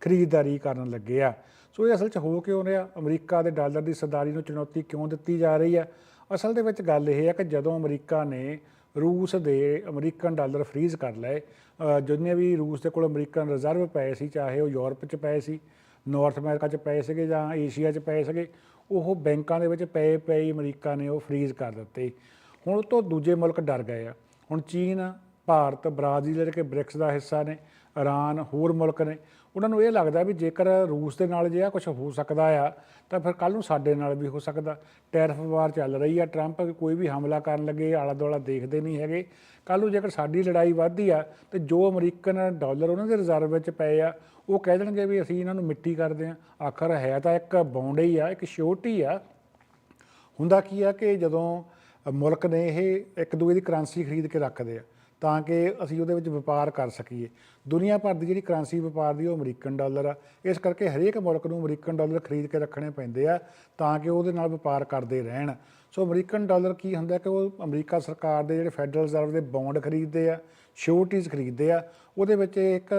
ਖਰੀਦਦਾਰੀ ਕਰਨ ਲੱਗੇ ਆ। ਸੋ ਇਹ ਅਸਲ 'ਚ ਹੋ ਕਿਉਂ ਰਿਹਾ? ਅਮਰੀਕਾ ਦੇ ਡਾਲਰ ਦੀ ਸਰਦਾਰੀ ਨੂੰ ਚੁਣੌਤੀ ਕਿਉਂ ਦਿੱਤੀ ਜਾ ਰਹੀ ਹੈ? ਅਸਲ ਦੇ ਵਿੱਚ ਗੱਲ ਇਹ ਹੈ ਕਿ ਜਦੋਂ ਅਮਰੀਕਾ ਨੇ ਰੂਸ ਦੇ ਅਮਰੀਕਨ ਡਾਲਰ ਫ੍ਰੀਜ਼ ਕਰ ਲਏ ਜਿੰਨੇ ਵੀ ਰੂਸ ਦੇ ਕੋਲ ਅਮਰੀਕਨ ਰਿਜ਼ਰਵ ਪਏ ਸੀ, ਚਾਹੇ ਉਹ ਯੂਰਪ 'ਚ ਪਏ ਸੀ, ਨਾਰਥ ਅਮਰੀਕਾ 'ਚ ਪਏ ਸੀਗੇ ਜਾਂ ਏਸ਼ੀਆ 'ਚ ਪਏ ਸੀਗੇ, ਉਹ ਬੈਂਕਾਂ ਦੇ ਵਿੱਚ ਪਏ ਪਏ ਹੀ ਅਮਰੀਕਾ ਨੇ ਉਹ ਫ੍ਰੀਜ਼ ਕਰ ਦਿੱਤੇ। ਹੁਣ ਉਹ ਤੋਂ ਦੂਜੇ ਮੁਲਕ ਡਰ ਗਏ ਆ। ਹੁਣ ਚੀਨ, ਭਾਰਤ, ਬ੍ਰਾਜ਼ੀਲ ਜਿਹੜੇ ਕਿ ਬ੍ਰਿਕਸ ਦਾ ਹਿੱਸਾ ਨੇ, ਇਰਾਨ ਹੋਰ ਮੁਲਕ ਨੇ ਉਹਨਾਂ ਨੂੰ ਇਹ ਲੱਗਦਾ ਵੀ ਜੇਕਰ ਰੂਸ ਦੇ ਨਾਲ ਜੇ ਆ ਕੁਝ ਹੋ ਸਕਦਾ ਆ, ਤਾਂ ਫਿਰ ਕੱਲ ਨੂੰ ਸਾਡੇ ਨਾਲ ਵੀ ਹੋ ਸਕਦਾ। ਟੈਰਫ ਵਾਰ ਚੱਲ ਰਹੀ ਆ ਟਰੰਪ, ਕੋਈ ਵੀ ਹਮਲਾ ਕਰਨ ਲੱਗੇ ਆਲਾ ਦੁਆਲਾ ਦੇਖਦੇ ਨਹੀਂ ਹੈਗੇ। ਕੱਲ ਨੂੰ ਜੇਕਰ ਸਾਡੀ ਲੜਾਈ ਵੱਧਦੀ ਆ, ਤੇ ਜੋ ਅਮਰੀਕਨ ਡਾਲਰ ਉਹਨਾਂ ਦੇ ਰਿਜ਼ਰਵ ਵਿੱਚ ਪਏ ਆ, ਉਹ ਕਹਿ ਦੇਣਗੇ ਵੀ ਅਸੀਂ ਇਹਨਾਂ ਨੂੰ ਮਿੱਟੀ ਕਰਦੇ ਆ। ਆਖਰ ਹੈ ਤਾਂ ਇੱਕ ਬੌਂਡ ਹੀ ਆ, ਇੱਕ ਸ਼ੋਰਟੀ ਆ। ਹੁੰਦਾ ਕੀ ਆ ਕਿ ਜਦੋਂ ਮੁਲਕ ਨੇ ਇਹ ਇੱਕ ਦੂਜੇ ਦੀ ਕਰੰਸੀ ਖਰੀਦ ਕੇ ਰੱਖਦੇ ਆ ਤਾਂ ਕਿ ਅਸੀਂ ਉਹਦੇ ਵਿੱਚ ਵਪਾਰ ਕਰ ਸਕੀਏ। ਦੁਨੀਆ ਭਰ ਦੀ ਜਿਹੜੀ ਕਰੰਸੀ ਵਪਾਰ ਦੀ ਉਹ ਅਮਰੀਕਨ ਡਾਲਰ ਆ। ਇਸ ਕਰਕੇ ਹਰੇਕ ਮੁਲਕ ਨੂੰ ਅਮਰੀਕਨ ਡਾਲਰ ਖਰੀਦ ਕੇ ਰੱਖਣੇ ਪੈਂਦੇ ਆ ਤਾਂ ਕਿ ਉਹਦੇ ਨਾਲ ਵਪਾਰ ਕਰਦੇ ਰਹਿਣ। ਸੋ ਅਮਰੀਕਨ ਡਾਲਰ ਕੀ ਹੁੰਦਾ ਕਿ ਉਹ ਅਮਰੀਕਾ ਸਰਕਾਰ ਦੇ ਜਿਹੜੇ ਫੈਡਰਲ ਰਿਜ਼ਰਵ ਦੇ ਬੌਂਡ ਖਰੀਦਦੇ ਆ ਸ਼ੋਰਟੀਜ਼ ਖਰੀਦਦੇ ਆ, ਉਹਦੇ ਵਿੱਚ ਇੱਕ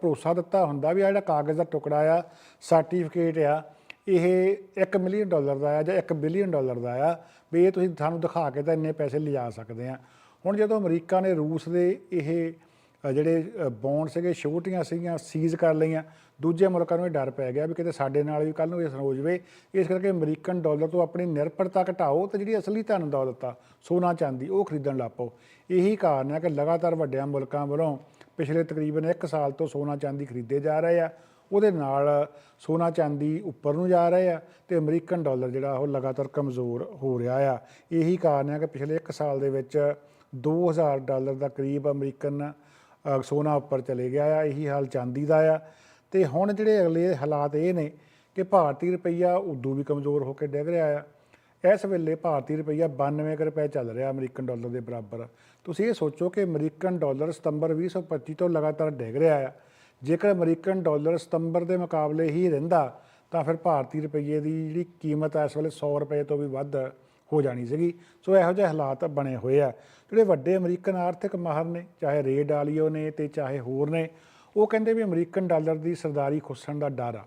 ਭਰੋਸਾ ਦਿੱਤਾ ਹੁੰਦਾ ਵੀ ਆ ਜਿਹੜਾ ਕਾਗਜ਼ ਦਾ ਟੁਕੜਾ ਆ, ਸਰਟੀਫਿਕੇਟ ਆ, ਇਹ 1 ਮਿਲੀਅਨ ਡਾਲਰ ਦਾ ਆ ਜਾਂ 1 ਬਿਲੀਅਨ ਡਾਲਰ ਦਾ ਆ, ਵੀ ਇਹ ਤੁਸੀਂ ਸਾਨੂੰ ਦਿਖਾ ਕੇ ਤਾਂ ਇੰਨੇ ਪੈਸੇ ਲਿਜਾ ਸਕਦੇ ਆ। ਹੁਣ ਜਦੋਂ ਅਮਰੀਕਾ ਨੇ ਰੂਸ ਦੇ ਇਹ ਜਿਹੜੇ ਬੌਂਡ ਸੀਗੇ, ਛੋਟੀਆਂ ਸੀਗੀਆਂ ਸੀਜ਼ ਕਰ ਲਈਆਂ, ਦੂਜੇ ਮੁਲਕਾਂ ਨੂੰ ਇਹ ਡਰ ਪੈ ਗਿਆ ਵੀ ਕਿਤੇ ਸਾਡੇ ਨਾਲ ਵੀ ਕੱਲ ਨੂੰ ਇਹ ਹੋ ਜਾਵੇ। ਇਸ ਕਰਕੇ ਅਮਰੀਕਨ ਡਾਲਰ ਤੋਂ ਆਪਣੀ ਨਿਰਭਰਤਾ ਘਟਾਓ ਤੇ ਜਿਹੜੀ ਅਸਲੀ ਧਨ ਦੌਲਤ ਆ ਸੋਨਾ, ਚਾਂਦੀ, ਉਹ ਖਰੀਦਣ ਲੱਗ ਪਓ। ਇਹੀ ਕਾਰਨ ਹੈ ਕਿ ਲਗਾਤਾਰ ਵੱਡਿਆਂ ਮੁਲਕਾਂ ਵੱਲੋਂ ਪਿਛਲੇ ਤਕਰੀਬਨ 1 ਸਾਲ ਤੋਂ ਸੋਨਾ, ਚਾਂਦੀ ਖਰੀਦੇ ਜਾ ਰਹੇ ਆ। ਉਹਦੇ ਨਾਲ ਸੋਨਾ, ਚਾਂਦੀ ਉੱਪਰ ਨੂੰ ਜਾ ਰਹੇ ਆ ਤੇ ਅਮਰੀਕਨ ਡਾਲਰ ਜਿਹੜਾ ਉਹ ਲਗਾਤਾਰ ਕਮਜ਼ੋਰ ਹੋ ਰਿਹਾ ਆ। ਇਹੀ ਕਾਰਨ ਹੈ ਕਿ ਪਿਛਲੇ 1 ਸਾਲ ਦੇ ਵਿੱਚ 2000 ਡਾਲਰ ਦਾ ਕਰੀਬ ਅਮਰੀਕਨ ਸੋਨਾ ਉੱਪਰ ਚਲੇ ਗਿਆ ਆ, ਇਹੀ ਹਾਲ ਚਾਂਦੀ ਦਾ ਆ। ਤੇ ਹੁਣ ਜਿਹੜੇ ਅਗਲੇ ਹਾਲਾਤ ਇਹ ਨੇ ਕਿ ਭਾਰਤੀ ਰੁਪਈਆ ਉਦੋਂ ਵੀ ਕਮਜ਼ੋਰ ਹੋ ਕੇ ਡਿੱਗ ਰਿਹਾ ਆ। ਇਸ ਵੇਲੇ ਭਾਰਤੀ ਰੁਪਈਆ 92 ਕੁ ਰੁਪਏ ਚੱਲ ਰਿਹਾ ਅਮਰੀਕਨ ਡਾਲਰ ਦੇ ਬਰਾਬਰ। ਤੁਸੀਂ ਇਹ ਸੋਚੋ ਕਿ ਅਮਰੀਕਨ ਡਾਲਰ ਸਤੰਬਰ 2025 ਤੋਂ ਲਗਾਤਾਰ ਡਿੱਗ ਰਿਹਾ ਆ। ਜੇਕਰ ਅਮਰੀਕਨ ਡਾਲਰ ਸਤੰਬਰ ਦੇ ਮੁਕਾਬਲੇ ਹੀ ਰਹਿੰਦਾ, ਤਾਂ ਫਿਰ ਭਾਰਤੀ ਰੁਪਈਏ ਦੀ ਜਿਹੜੀ ਕੀਮਤ ਇਸ ਵੇਲੇ 100 ਰੁਪਏ ਤੋਂ ਵੀ ਵੱਧ ਹੋ ਜਾਣੀ ਸੀਗੀ। ਸੋ ਇਹੋ ਜਿਹੇ ਹਾਲਾਤ ਬਣੇ ਹੋਏ ਆ। ਜਿਹੜੇ ਵੱਡੇ ਅਮਰੀਕਨ ਆਰਥਿਕ ਮਾਹਰ ਨੇ, ਚਾਹੇ ਰੇ ਡਾਲੀਓ ਨੇ ਤੇ ਚਾਹੇ ਹੋਰ ਨੇ, ਉਹ ਕਹਿੰਦੇ ਵੀ ਅਮਰੀਕਨ ਡਾਲਰ ਦੀ ਸਰਦਾਰੀ ਖੁੱਸਣ ਦਾ ਡਰ ਆ।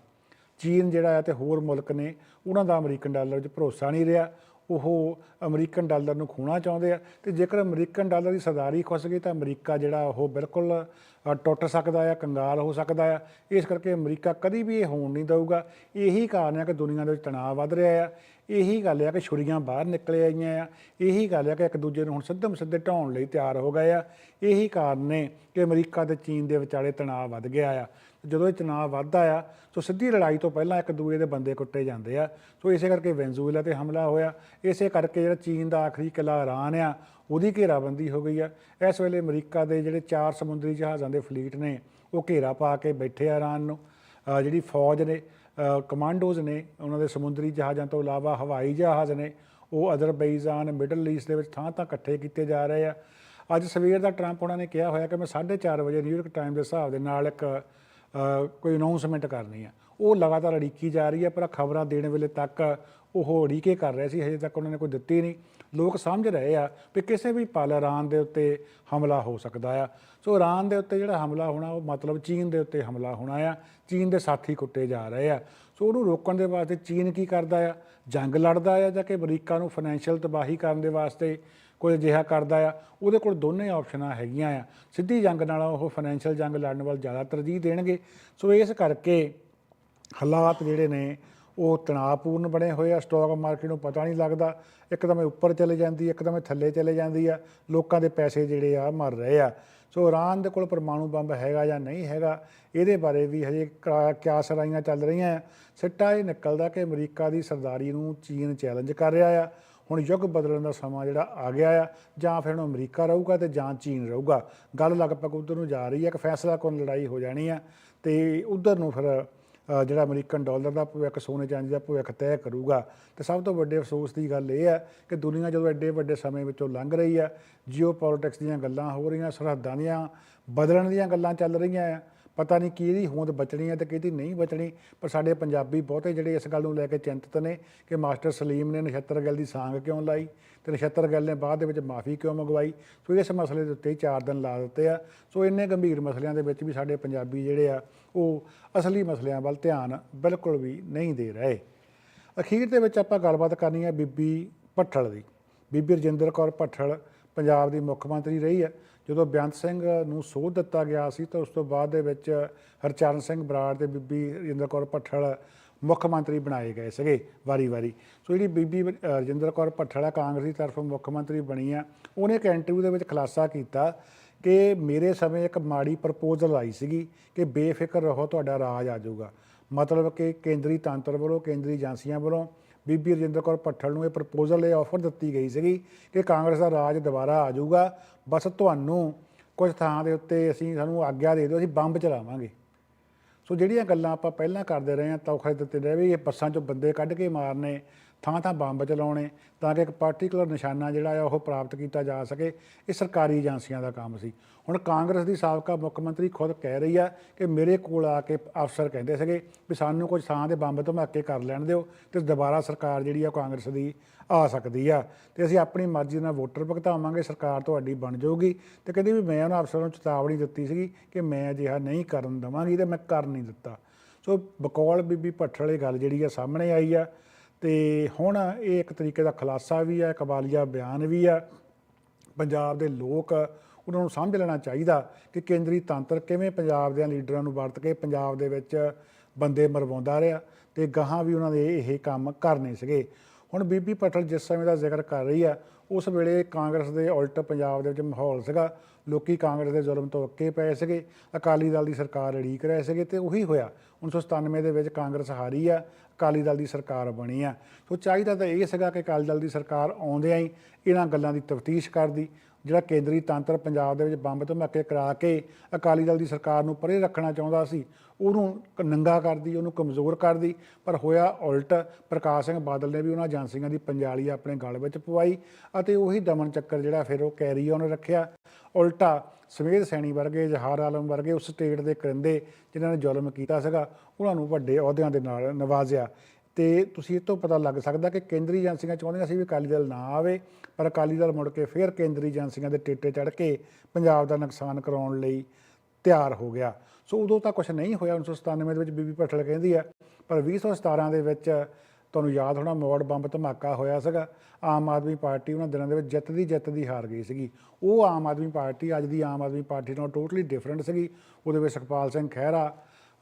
ਚੀਨ ਜਿਹੜਾ ਹੈ ਤੇ ਹੋਰ ਮੁਲਕ ਨੇ, ਉਹਨਾਂ ਦਾ ਅਮਰੀਕਨ ਡਾਲਰ 'ਚ ਭਰੋਸਾ ਨਹੀਂ ਰਿਹਾ। ਉਹ ਅਮਰੀਕਨ ਡਾਲਰ ਨੂੰ ਖੋਣਾ ਚਾਹੁੰਦੇ ਆ ਤੇ ਜੇਕਰ ਅਮਰੀਕਨ ਡਾਲਰ ਦੀ ਸਰਦਾਰੀ ਖੁੱਸ ਗਈ ਤਾਂ ਅਮਰੀਕਾ ਜਿਹੜਾ ਉਹ ਬਿਲਕੁਲ ਟੁੱਟ ਸਕਦਾ ਆ, ਕੰਗਾਲ ਹੋ ਸਕਦਾ ਆ। ਇਸ ਕਰਕੇ ਅਮਰੀਕਾ ਕਦੀ ਵੀ ਇਹ ਹੋਣ ਨਹੀਂ ਦਊਗਾ। ਇਹੀ ਕਾਰਨ ਹੈ ਕਿ ਦੁਨੀਆ ਦੇ ਵਿੱਚ ਤਣਾਅ ਵੱਧ ਰਿਹਾ ਆ। ਇਹੀ ਗੱਲ ਆ ਕਿ ਛੁਰੀਆਂ ਬਾਹਰ ਨਿਕਲੇ ਆਈਆਂ ਆ। ਇਹੀ ਗੱਲ ਆ ਕਿ ਇੱਕ ਦੂਜੇ ਨੂੰ ਹੁਣ ਸਿੱਧਮ ਸਿੱਧੇ ਢਾਉਣ ਲਈ ਤਿਆਰ ਹੋ ਗਏ ਆ। ਇਹੀ ਕਾਰਨ ਨੇ ਕਿ ਅਮਰੀਕਾ ਤੇ ਚੀਨ ਦੇ ਵਿਚਾਲੇ ਤਣਾਅ ਵੱਧ ਗਿਆ ਆ। ਜਦੋਂ ਇਹ ਤਣਾਅ ਵੱਧਦਾ ਆ ਸੋ ਸਿੱਧੀ ਲੜਾਈ ਤੋਂ ਪਹਿਲਾਂ ਇੱਕ ਦੂਜੇ ਦੇ ਬੰਦੇ ਕੁੱਟੇ ਜਾਂਦੇ ਆ। ਸੋ ਇਸੇ ਕਰਕੇ ਵੈਨਜ਼ੂਏਲਾ ਤੇ ਹਮਲਾ ਹੋਇਆ। ਇਸੇ ਕਰਕੇ ਜਿਹੜਾ ਚੀਨ ਦਾ ਆਖਰੀ ਕਿਲਾ ਇਰਾਨ ਆ, ਉਹਦੀ ਘੇਰਾਬੰਦੀ ਹੋ ਗਈ ਆ। ਇਸ ਵੇਲੇ ਅਮਰੀਕਾ ਦੇ ਜਿਹੜੇ ਚਾਰ ਸਮੁੰਦਰੀ ਜਹਾਜ਼ਾਂ ਦੇ ਫਲੀਟ ਨੇ, ਉਹ ਘੇਰਾ ਪਾ ਕੇ ਬੈਠੇ ਆ ਇਰਾਨ ਨੂੰ। ਜਿਹੜੀ ਫੌਜ ਨੇ ਕਮਾਂਡੋਜ਼ ਨੇ, ਉਹਨਾਂ ਦੇ ਸਮੁੰਦਰੀ ਜਹਾਜ਼ਾਂ ਤੋਂ ਇਲਾਵਾ ਹਵਾਈ ਜਹਾਜ਼ ਨੇ, ਉਹ ਅਜ਼ਰਬੈਜਾਨ, ਮਿਡਲ ਈਸਟ ਦੇ ਵਿੱਚ ਥਾਂ ਥਾਂ ਇਕੱਠੇ ਕੀਤੇ ਜਾ ਰਹੇ ਆ। ਅੱਜ ਸਵੇਰ ਦਾ ਟਰੰਪ ਉਹਨਾਂ ਨੇ ਕਿਹਾ ਹੋਇਆ ਕਿ ਮੈਂ 4:30 ਵਜੇ ਨਿਊਯਾਰਕ ਟਾਈਮ ਦੇ ਹਿਸਾਬ ਦੇ ਨਾਲ ਇੱਕ ਕੋਈ ਅਨਾਉਂਸਮੈਂਟ ਕਰਨੀ ਆ। ਉਹ ਲਗਾਤਾਰ ਅੜੀਕੀ ਜਾ ਰਹੀ ਹੈ ਪਰ ਖਬਰਾਂ ਦੇਣ ਵੇਲੇ ਤੱਕ ਉਹ ਅੜੀਕੇ ਕਰ ਰਹੇ ਸੀ, ਹਜੇ ਤੱਕ ਉਹਨਾਂ ਨੇ ਕੋਈ ਦਿੱਤੀ ਨਹੀਂ। ਲੋਕ ਸਮਝ ਰਹੇ ਆ ਵੀ ਕਿਸੇ ਵੀ ਪਲ ਇਰਾਨ ਦੇ ਉੱਤੇ ਹਮਲਾ ਹੋ ਸਕਦਾ ਆ। ਸੋ ਇਰਾਨ ਦੇ ਉੱਤੇ ਜਿਹੜਾ ਹਮਲਾ ਹੋਣਾ, ਉਹ ਮਤਲਬ ਚੀਨ ਦੇ ਉੱਤੇ ਹਮਲਾ ਹੋਣਾ ਆ। ਚੀਨ ਦੇ ਸਾਥੀ ਕੁੱਟੇ ਜਾ ਰਹੇ ਆ। ਸੋ ਉਹਨੂੰ ਰੋਕਣ ਦੇ ਵਾਸਤੇ ਚੀਨ ਕੀ ਕਰਦਾ ਆ? ਜੰਗ ਲੜਦਾ ਆ ਜਾਂ ਕਿ ਅਮਰੀਕਾ ਨੂੰ ਫਾਈਨੈਂਸ਼ੀਅਲ ਤਬਾਹੀ ਕਰਨ ਦੇ ਵਾਸਤੇ ਕੋਈ ਅਜਿਹਾ ਕਰਦਾ ਆ? ਉਹਦੇ ਕੋਲ ਦੋਨੇ ਆਪਸ਼ਨਾਂ ਹੈਗੀਆਂ ਆ। ਸਿੱਧੀ ਜੰਗ ਨਾਲ ਉਹ ਫਾਈਨੈਂਸ਼ੀਅਲ ਜੰਗ ਲੜਨ ਵੱਲ ਜ਼ਿਆਦਾ ਤਰਜੀਹ ਦੇਣਗੇ। ਸੋ ਇਸ ਕਰਕੇ ਹਾਲਾਤ ਜਿਹੜੇ ਨੇ ਉਹ ਤਣਾਅਪੂਰਨ ਬਣੇ ਹੋਏ ਆ ਸਟਾਕ ਮਾਰਕੀਟ ਨੂੰ ਪਤਾ ਨਹੀਂ ਲੱਗਦਾ। ਇੱਕਦਮ ਇਹ ਉੱਪਰ ਚਲੇ ਜਾਂਦੀ, ਇੱਕਦਮ ਇਹ ਥੱਲੇ ਚਲੇ ਜਾਂਦੀ ਆ। ਲੋਕਾਂ ਦੇ ਪੈਸੇ ਜਿਹੜੇ ਆ ਮਰ ਰਹੇ ਆ। ਸੋ ਇਰਾਨ ਦੇ ਕੋਲ ਪਰਮਾਣੂ ਬੰਬ ਹੈਗਾ ਜਾਂ ਨਹੀਂ ਹੈਗਾ, ਇਹਦੇ ਬਾਰੇ ਵੀ ਹਜੇ ਕਾ- ਕਿਆ ਸਰਾਈਆਂ ਚੱਲ ਰਹੀਆਂ ਆ। ਸਿੱਟਾ ਇਹ ਨਿਕਲਦਾ ਕਿ ਅਮਰੀਕਾ ਦੀ ਸਰਦਾਰੀ ਨੂੰ ਚੀਨ ਚੈਲੰਜ ਕਰ ਰਿਹਾ ਆ। ਹੁਣ ਯੁੱਗ ਬਦਲਣ ਦਾ ਸਮਾਂ ਜਿਹੜਾ ਆ ਗਿਆ ਆ, ਜਾਂ ਫਿਰ ਹੁਣ ਅਮਰੀਕਾ ਰਹੂਗਾ ਤੇ ਜਾਂ ਚੀਨ ਰਹੂਗਾ। ਗੱਲ ਲਗਭਗ ਉਧਰ ਨੂੰ ਜਾ ਰਹੀ ਹੈ ਕਿ ਫੈਸਲਾ ਕੋਣ ਲੜਾਈ ਹੋ ਜਾਣੀ ਆ। ਤੇ ਉਧਰ ਨੂੰ ਫਿਰ ਜਿਹੜਾ ਅਮਰੀਕਨ ਡਾਲਰ ਦਾ ਭਵਿੱਖ, ਸੋਨੇ ਚਾਂਦੀ ਦਾ ਭਵਿੱਖ ਤੈਅ ਕਰੂਗਾ, ਤੇ ਸਭ ਤੋਂ ਵੱਡੇ ਅਫਸੋਸ ਦੀ ਗੱਲ ਇਹ ਹੈ ਕਿ ਦੁਨੀਆ ਜਦੋਂ ਐਡੇ ਵੱਡੇ ਸਮੇਂ ਵਿੱਚੋਂ ਲੰਘ ਰਹੀ ਹੈ ਜੀਓ ਪੋਲਿਟਿਕਸ ਦੀਆਂ ਗੱਲਾਂ ਹੋ ਰਹੀਆਂ, ਸਰਹੱਦਾਂ ਦੀਆਂ, ਬਦਲਣ ਦੀਆਂ ਗੱਲਾਂ ਚੱਲ ਰਹੀਆਂ ਆ ਪਤਾ ਨਹੀਂ ਕਿਹਦੀ ਹੋਂਦ ਬਚਣੀ ਹੈ ਤੇ ਕਿਹਦੀ ਨਹੀਂ ਬਚਣੀ, ਪਰ ਸਾਡੇ ਪੰਜਾਬੀ ਬਹੁਤੇ ਜਿਹੜੇ ਇਸ ਗੱਲ ਨੂੰ ਲੈ ਕੇ ਚਿੰਤਤ ਨੇ ਕਿ ਮਾਸਟਰ ਸਲੀਮ ਨੇ ਨਛੱਤਰ ਗੱਲ ਦੀ ਸਾਂਗ ਕਿਉਂ ਲਾਈ ਤੇ ਨਛੱਤਰ ਗੱਲ ਨੇ ਬਾਅਦ ਦੇ ਵਿੱਚ ਮਾਫੀ ਕਿਉਂ ਮੰਗਵਾਈ? ਸੋ ਇਸ ਮਸਲੇ ਦੇ ਉੱਤੇ ਹੀ ਚਾਰ ਦਿਨ ਲਾ ਦਿੱਤੇ ਆ। ਸੋ ਇੰਨੇ ਗੰਭੀਰ ਮਸਲਿਆਂ ਦੇ ਵਿੱਚ ਵੀ ਸਾਡੇ ਪੰਜਾਬੀ ਜਿਹੜੇ ਆ, ਉਹ ਅਸਲੀ ਮਸਲਿਆਂ ਵੱਲ ਧਿਆਨ ਬਿਲਕੁਲ ਵੀ ਨਹੀਂ ਦੇ ਰਹੇ। ਅਖੀਰ ਦੇ ਵਿੱਚ ਆਪਾਂ ਗੱਲਬਾਤ ਕਰਨੀ ਹੈ ਬੀਬੀ ਭੱਠਲ ਦੀ। ਬੀਬੀ ਰਜਿੰਦਰ ਕੌਰ ਭੱਠਲ ਪੰਜਾਬ ਦੀ ਮੁੱਖ ਮੰਤਰੀ ਰਹੀ ਹੈ। ਜਦੋਂ ਬੇਅੰਤ ਸਿੰਘ ਨੂੰ ਸੋਧ ਦਿੱਤਾ ਗਿਆ ਸੀ ਤਾਂ ਉਸ ਤੋਂ ਬਾਅਦ ਦੇ ਵਿੱਚ ਹਰਚਰਨ ਸਿੰਘ ਬਰਾੜ ਤੇ ਬੀਬੀ ਰਜਿੰਦਰ ਕੌਰ ਭੱਠਲ ਮੁੱਖ ਮੰਤਰੀ ਬਣਾਏ ਗਏ ਸੀਗੇ ਵਾਰੀ-ਵਾਰੀ ਸੋ ਜਿਹੜੀ ਬੀਬੀ ਰਜਿੰਦਰ ਕੌਰ ਭੱਠਲ ਆ, ਕਾਂਗਰਸ ਦੀ ਤਰਫੋਂ ਮੁੱਖ ਮੰਤਰੀ ਬਣੀ ਆ, ਉਹਨੇ ਇੱਕ ਇੰਟਰਵਿਊ ਦੇ ਵਿੱਚ ਖੁਲਾਸਾ ਕੀਤਾ ਕਿ ਮੇਰੇ ਸਮੇਂ ਇੱਕ ਮਾੜੀ ਪ੍ਰਪੋਜ਼ਲ ਆਈ ਸੀਗੀ ਕਿ ਬੇਫਿਕਰ ਰਹੋ, ਤੁਹਾਡਾ ਰਾਜ ਆ ਜਾਊਗਾ। ਮਤਲਬ ਕਿ ਕੇਂਦਰੀ ਤੰਤਰ ਵੱਲੋਂ, ਕੇਂਦਰੀ ਏਜੰਸੀਆਂ ਵੱਲੋਂ ਬੀਬੀ ਰਜਿੰਦਰ ਕੌਰ ਭੱਠਲ ਨੂੰ ਇਹ ਪ੍ਰਪੋਜ਼ਲ ਇਹ ਆਫਰ ਦਿੱਤੀ ਗਈ ਸੀਗੀ ਕਿ ਕਾਂਗਰਸ ਦਾ ਰਾਜ ਦੁਬਾਰਾ ਆ ਜਾਊਗਾ। ਬਸ ਤੁਹਾਨੂੰ ਕੁਝ ਥਾਂ ਦੇ ਉੱਤੇ ਅਸੀਂ ਸਾਨੂੰ ਆਗਿਆ ਦੇ ਦਿਓ, ਅਸੀਂ ਬੰਬ ਚਲਾਵਾਂਗੇ। ਸੋ ਜਿਹੜੀਆਂ ਗੱਲਾਂ ਆਪਾਂ ਪਹਿਲਾਂ ਕਰਦੇ ਰਹੇ ਹਾਂ ਤੌਖੇ ਦਿੱਤੇ ਰਹੇ ਵੀ ਇਹ ਬੱਸਾਂ 'ਚੋਂ ਬੰਦੇ ਕੱਢ ਕੇ ਮਾਰਨੇ ਥਾਂ ਥਾਂ ਬੰਬ ਚਲਾਉਣੇ, ਤਾਂ ਕਿ ਇੱਕ ਪਾਰਟਿਕੂਲਰ ਨਿਸ਼ਾਨਾ ਜਿਹੜਾ ਆ ਉਹ ਪ੍ਰਾਪਤ ਕੀਤਾ ਜਾ ਸਕੇ। ਇਹ ਸਰਕਾਰੀ ਏਜੰਸੀਆਂ ਦਾ ਕੰਮ ਸੀ। ਹੁਣ ਕਾਂਗਰਸ ਦੀ ਸਾਬਕਾ ਮੁੱਖ ਮੰਤਰੀ ਖੁਦ ਕਹਿ ਰਹੀ ਆ ਕਿ ਮੇਰੇ ਕੋਲ ਆ ਕੇ ਅਫਸਰ ਕਹਿੰਦੇ ਸੀਗੇ ਵੀ ਸਾਨੂੰ ਕੁਝ ਥਾਂ 'ਤੇ ਬੰਬ ਧਮਾਕੇ ਕਰ ਲੈਣ ਦਿਓ ਤੇ ਦੁਬਾਰਾ ਸਰਕਾਰ ਜਿਹੜੀ ਆ ਕਾਂਗਰਸ ਦੀ ਆ ਸਕਦੀ ਆ। ਤੇ ਅਸੀਂ ਆਪਣੀ ਮਰਜ਼ੀ ਨਾਲ ਵੋਟਰ ਭੁਗਤਾਵਾਂਗੇ, ਸਰਕਾਰ ਤੁਹਾਡੀ ਬਣ ਜਾਊਗੀ। ਤੇ ਕਹਿੰਦੀ ਵੀ ਮੈਂ ਉਹਨਾਂ ਅਫਸਰਾਂ ਨੂੰ ਚੇਤਾਵਨੀ ਦਿੱਤੀ ਸੀਗੀ ਕਿ ਮੈਂ ਅਜਿਹਾ ਨਹੀਂ ਕਰਨ ਦਵਾਂਗੀ ਤੇ ਮੈਂ ਕਰ ਨਹੀਂ ਦਿੱਤਾ। ਸੋ ਬਕੌਲ ਬੀਬੀ ਭੱਠਲ, ਇਹ ਗੱਲ ਜਿਹੜੀ ਆ ਸਾਹਮਣੇ ਆਈ ਆ। ਤੇ ਹੁਣ ਇਹ ਇੱਕ ਤਰੀਕੇ ਦਾ ਖੁਲਾਸਾ ਵੀ ਆ ਕਬਾਲੀਆ ਬਿਆਨ ਵੀ ਆ ਪੰਜਾਬ ਦੇ ਲੋਕ ਉਹਨਾਂ ਨੂੰ ਸਮਝ ਲੈਣਾ ਚਾਹੀਦਾ ਕਿ ਕੇਂਦਰੀ ਤੰਤਰ ਕਿਵੇਂ ਪੰਜਾਬ ਦੇ ਲੀਡਰਾਂ ਨੂੰ ਵਰਤ ਕੇ ਪੰਜਾਬ ਦੇ ਵਿੱਚ ਬੰਦੇ ਮਰਵਾਉਂਦਾ ਰਿਹਾ ਤੇ ਗਾਹਾਂ ਵੀ ਉਹਨਾਂ ਦੇ ਇਹ ਕੰਮ ਕਰਨੇ ਸੀਗੇ। ਹੁਣ ਬੀਬੀ ਪਟਲ ਜਿਸ ਸਮੇਂ ਦਾ ਜ਼ਿਕਰ ਕਰ ਰਹੀ ਆ ਉਸ ਵੇਲੇ ਕਾਂਗਰਸ ਦੇ ਉਲਟ ਪੰਜਾਬ ਦੇ ਵਿੱਚ ਮਾਹੌਲ ਸੀਗਾ। ਲੋਕੀ ਕਾਂਗਰਸ ਦੇ ਜ਼ੁਲਮ ਤੋਂ ਅੱਕੇ ਪਏ ਸੀਗੇ। ਅਕਾਲੀ ਦਲ ਦੀ ਸਰਕਾਰ ਅੜੀਕ ਰਹੇ ਸੀਗੇ ਤੇ ਉਹੀ ਹੋਇਆ। 1997 ਦੇ ਵਿੱਚ ਕਾਂਗਰਸ ਹਾਰੀ ਆ, ਅਕਾਲੀ ਦਲ ਦੀ ਸਰਕਾਰ ਬਣੀ ਆ। ਸੋ ਚਾਹੀਦਾ ਤਾਂ ਇਹ ਸੀਗਾ ਕਿ ਅਕਾਲੀ ਦਲ ਦੀ ਸਰਕਾਰ ਆਉਂਦਿਆਂ ਹੀ ਇਹਨਾਂ ਗੱਲਾਂ ਦੀ ਤਫਤੀਸ਼ ਕਰਦੀ। ਜਿਹੜਾ ਕੇਂਦਰੀ ਤੰਤਰ ਪੰਜਾਬ ਦੇ ਵਿੱਚ ਬੰਬ ਧਮਾਕੇ ਕਰਾ ਕੇ ਅਕਾਲੀ ਦਲ ਦੀ ਸਰਕਾਰ ਨੂੰ ਪਰੇ ਰੱਖਣਾ ਚਾਹੁੰਦਾ ਸੀ, ਉਹਨੂੰ ਨੰਗਾ ਕਰਦੀ, ਉਹਨੂੰ ਕਮਜ਼ੋਰ ਕਰਦੀ, ਪਰ ਹੋਇਆ ਉਲਟ ਪ੍ਰਕਾਸ਼ ਸਿੰਘ ਬਾਦਲ ਨੇ ਵੀ ਉਹਨਾਂ ਏਜੰਸੀਆਂ ਦੀ ਪੰਜਾਲੀ ਆਪਣੇ ਗਲ ਵਿੱਚ ਪਵਾਈ ਅਤੇ ਉਹੀ ਦਮਨ ਚੱਕਰ ਜਿਹੜਾ ਫਿਰ ਉਹ ਕੈਰੀ ਔਨ ਰੱਖਿਆ। ਉਲਟਾ ਸਮੇਧ ਸੈਣੀ ਵਰਗੇ, ਜਹਾਰ ਆਲਮ ਵਰਗੇ ਉਸ ਸਟੇਟ ਦੇ ਕਰਿੰਦੇ ਜਿਨ੍ਹਾਂ ਨੇ ਜ਼ੁਲਮ ਕੀਤਾ ਸੀਗਾ, ਉਹਨਾਂ ਨੂੰ ਵੱਡੇ ਅਹੁਦਿਆਂ ਦੇ ਨਾਲ ਨਵਾਜ਼ਿਆ। ਤੇ ਤੁਸੀਂ ਇਹ ਤੋਂ ਪਤਾ ਲੱਗ ਸਕਦਾ ਕਿ ਕੇਂਦਰੀ ਏਜੰਸੀਆਂ ਚਾਹੁੰਦੀਆਂ ਸੀ ਵੀ ਅਕਾਲੀ ਦਲ ਨਾ ਆਵੇ। ਪਰ ਅਕਾਲੀ ਦਲ ਮੁੜ ਕੇ ਫਿਰ ਕੇਂਦਰੀ ਏਜੰਸੀਆਂ ਦੇ ਟੇਟੇ ਚੜ੍ਹ ਕੇ ਪੰਜਾਬ ਦਾ ਨੁਕਸਾਨ ਕਰਾਉਣ ਲਈ ਤਿਆਰ ਹੋ ਗਿਆ। ਸੋ ਉਦੋਂ ਤਾਂ ਕੁਝ ਨਹੀਂ ਹੋਇਆ 1997 ਦੇ ਵਿੱਚ ਬੀਬੀ ਭੱਠਲ ਕਹਿੰਦੀ ਆ, ਪਰ 2017 ਦੇ ਵਿੱਚ ਤੁਹਾਨੂੰ ਯਾਦ ਹੋਣਾ ਮੋੜ ਬੰਬ ਧਮਾਕਾ ਹੋਇਆ ਸੀਗਾ। ਆਮ ਆਦਮੀ ਪਾਰਟੀ ਉਹਨਾਂ ਦਿਨਾਂ ਦੇ ਵਿੱਚ ਜਿੱਤ ਦੀ ਜਿੱਤ ਦੀ ਹਾਰ ਗਈ ਸੀਗੀ। ਉਹ ਆਮ ਆਦਮੀ ਪਾਰਟੀ, ਅੱਜ ਦੀ ਆਮ ਆਦਮੀ ਪਾਰਟੀ ਨਾਲੋਂ ਟੋਟਲੀ ਡਿਫਰੈਂਟ ਸੀਗੀ। ਉਹਦੇ ਵਿੱਚ ਸੁਖਪਾਲ ਸਿੰਘ ਖਹਿਰਾ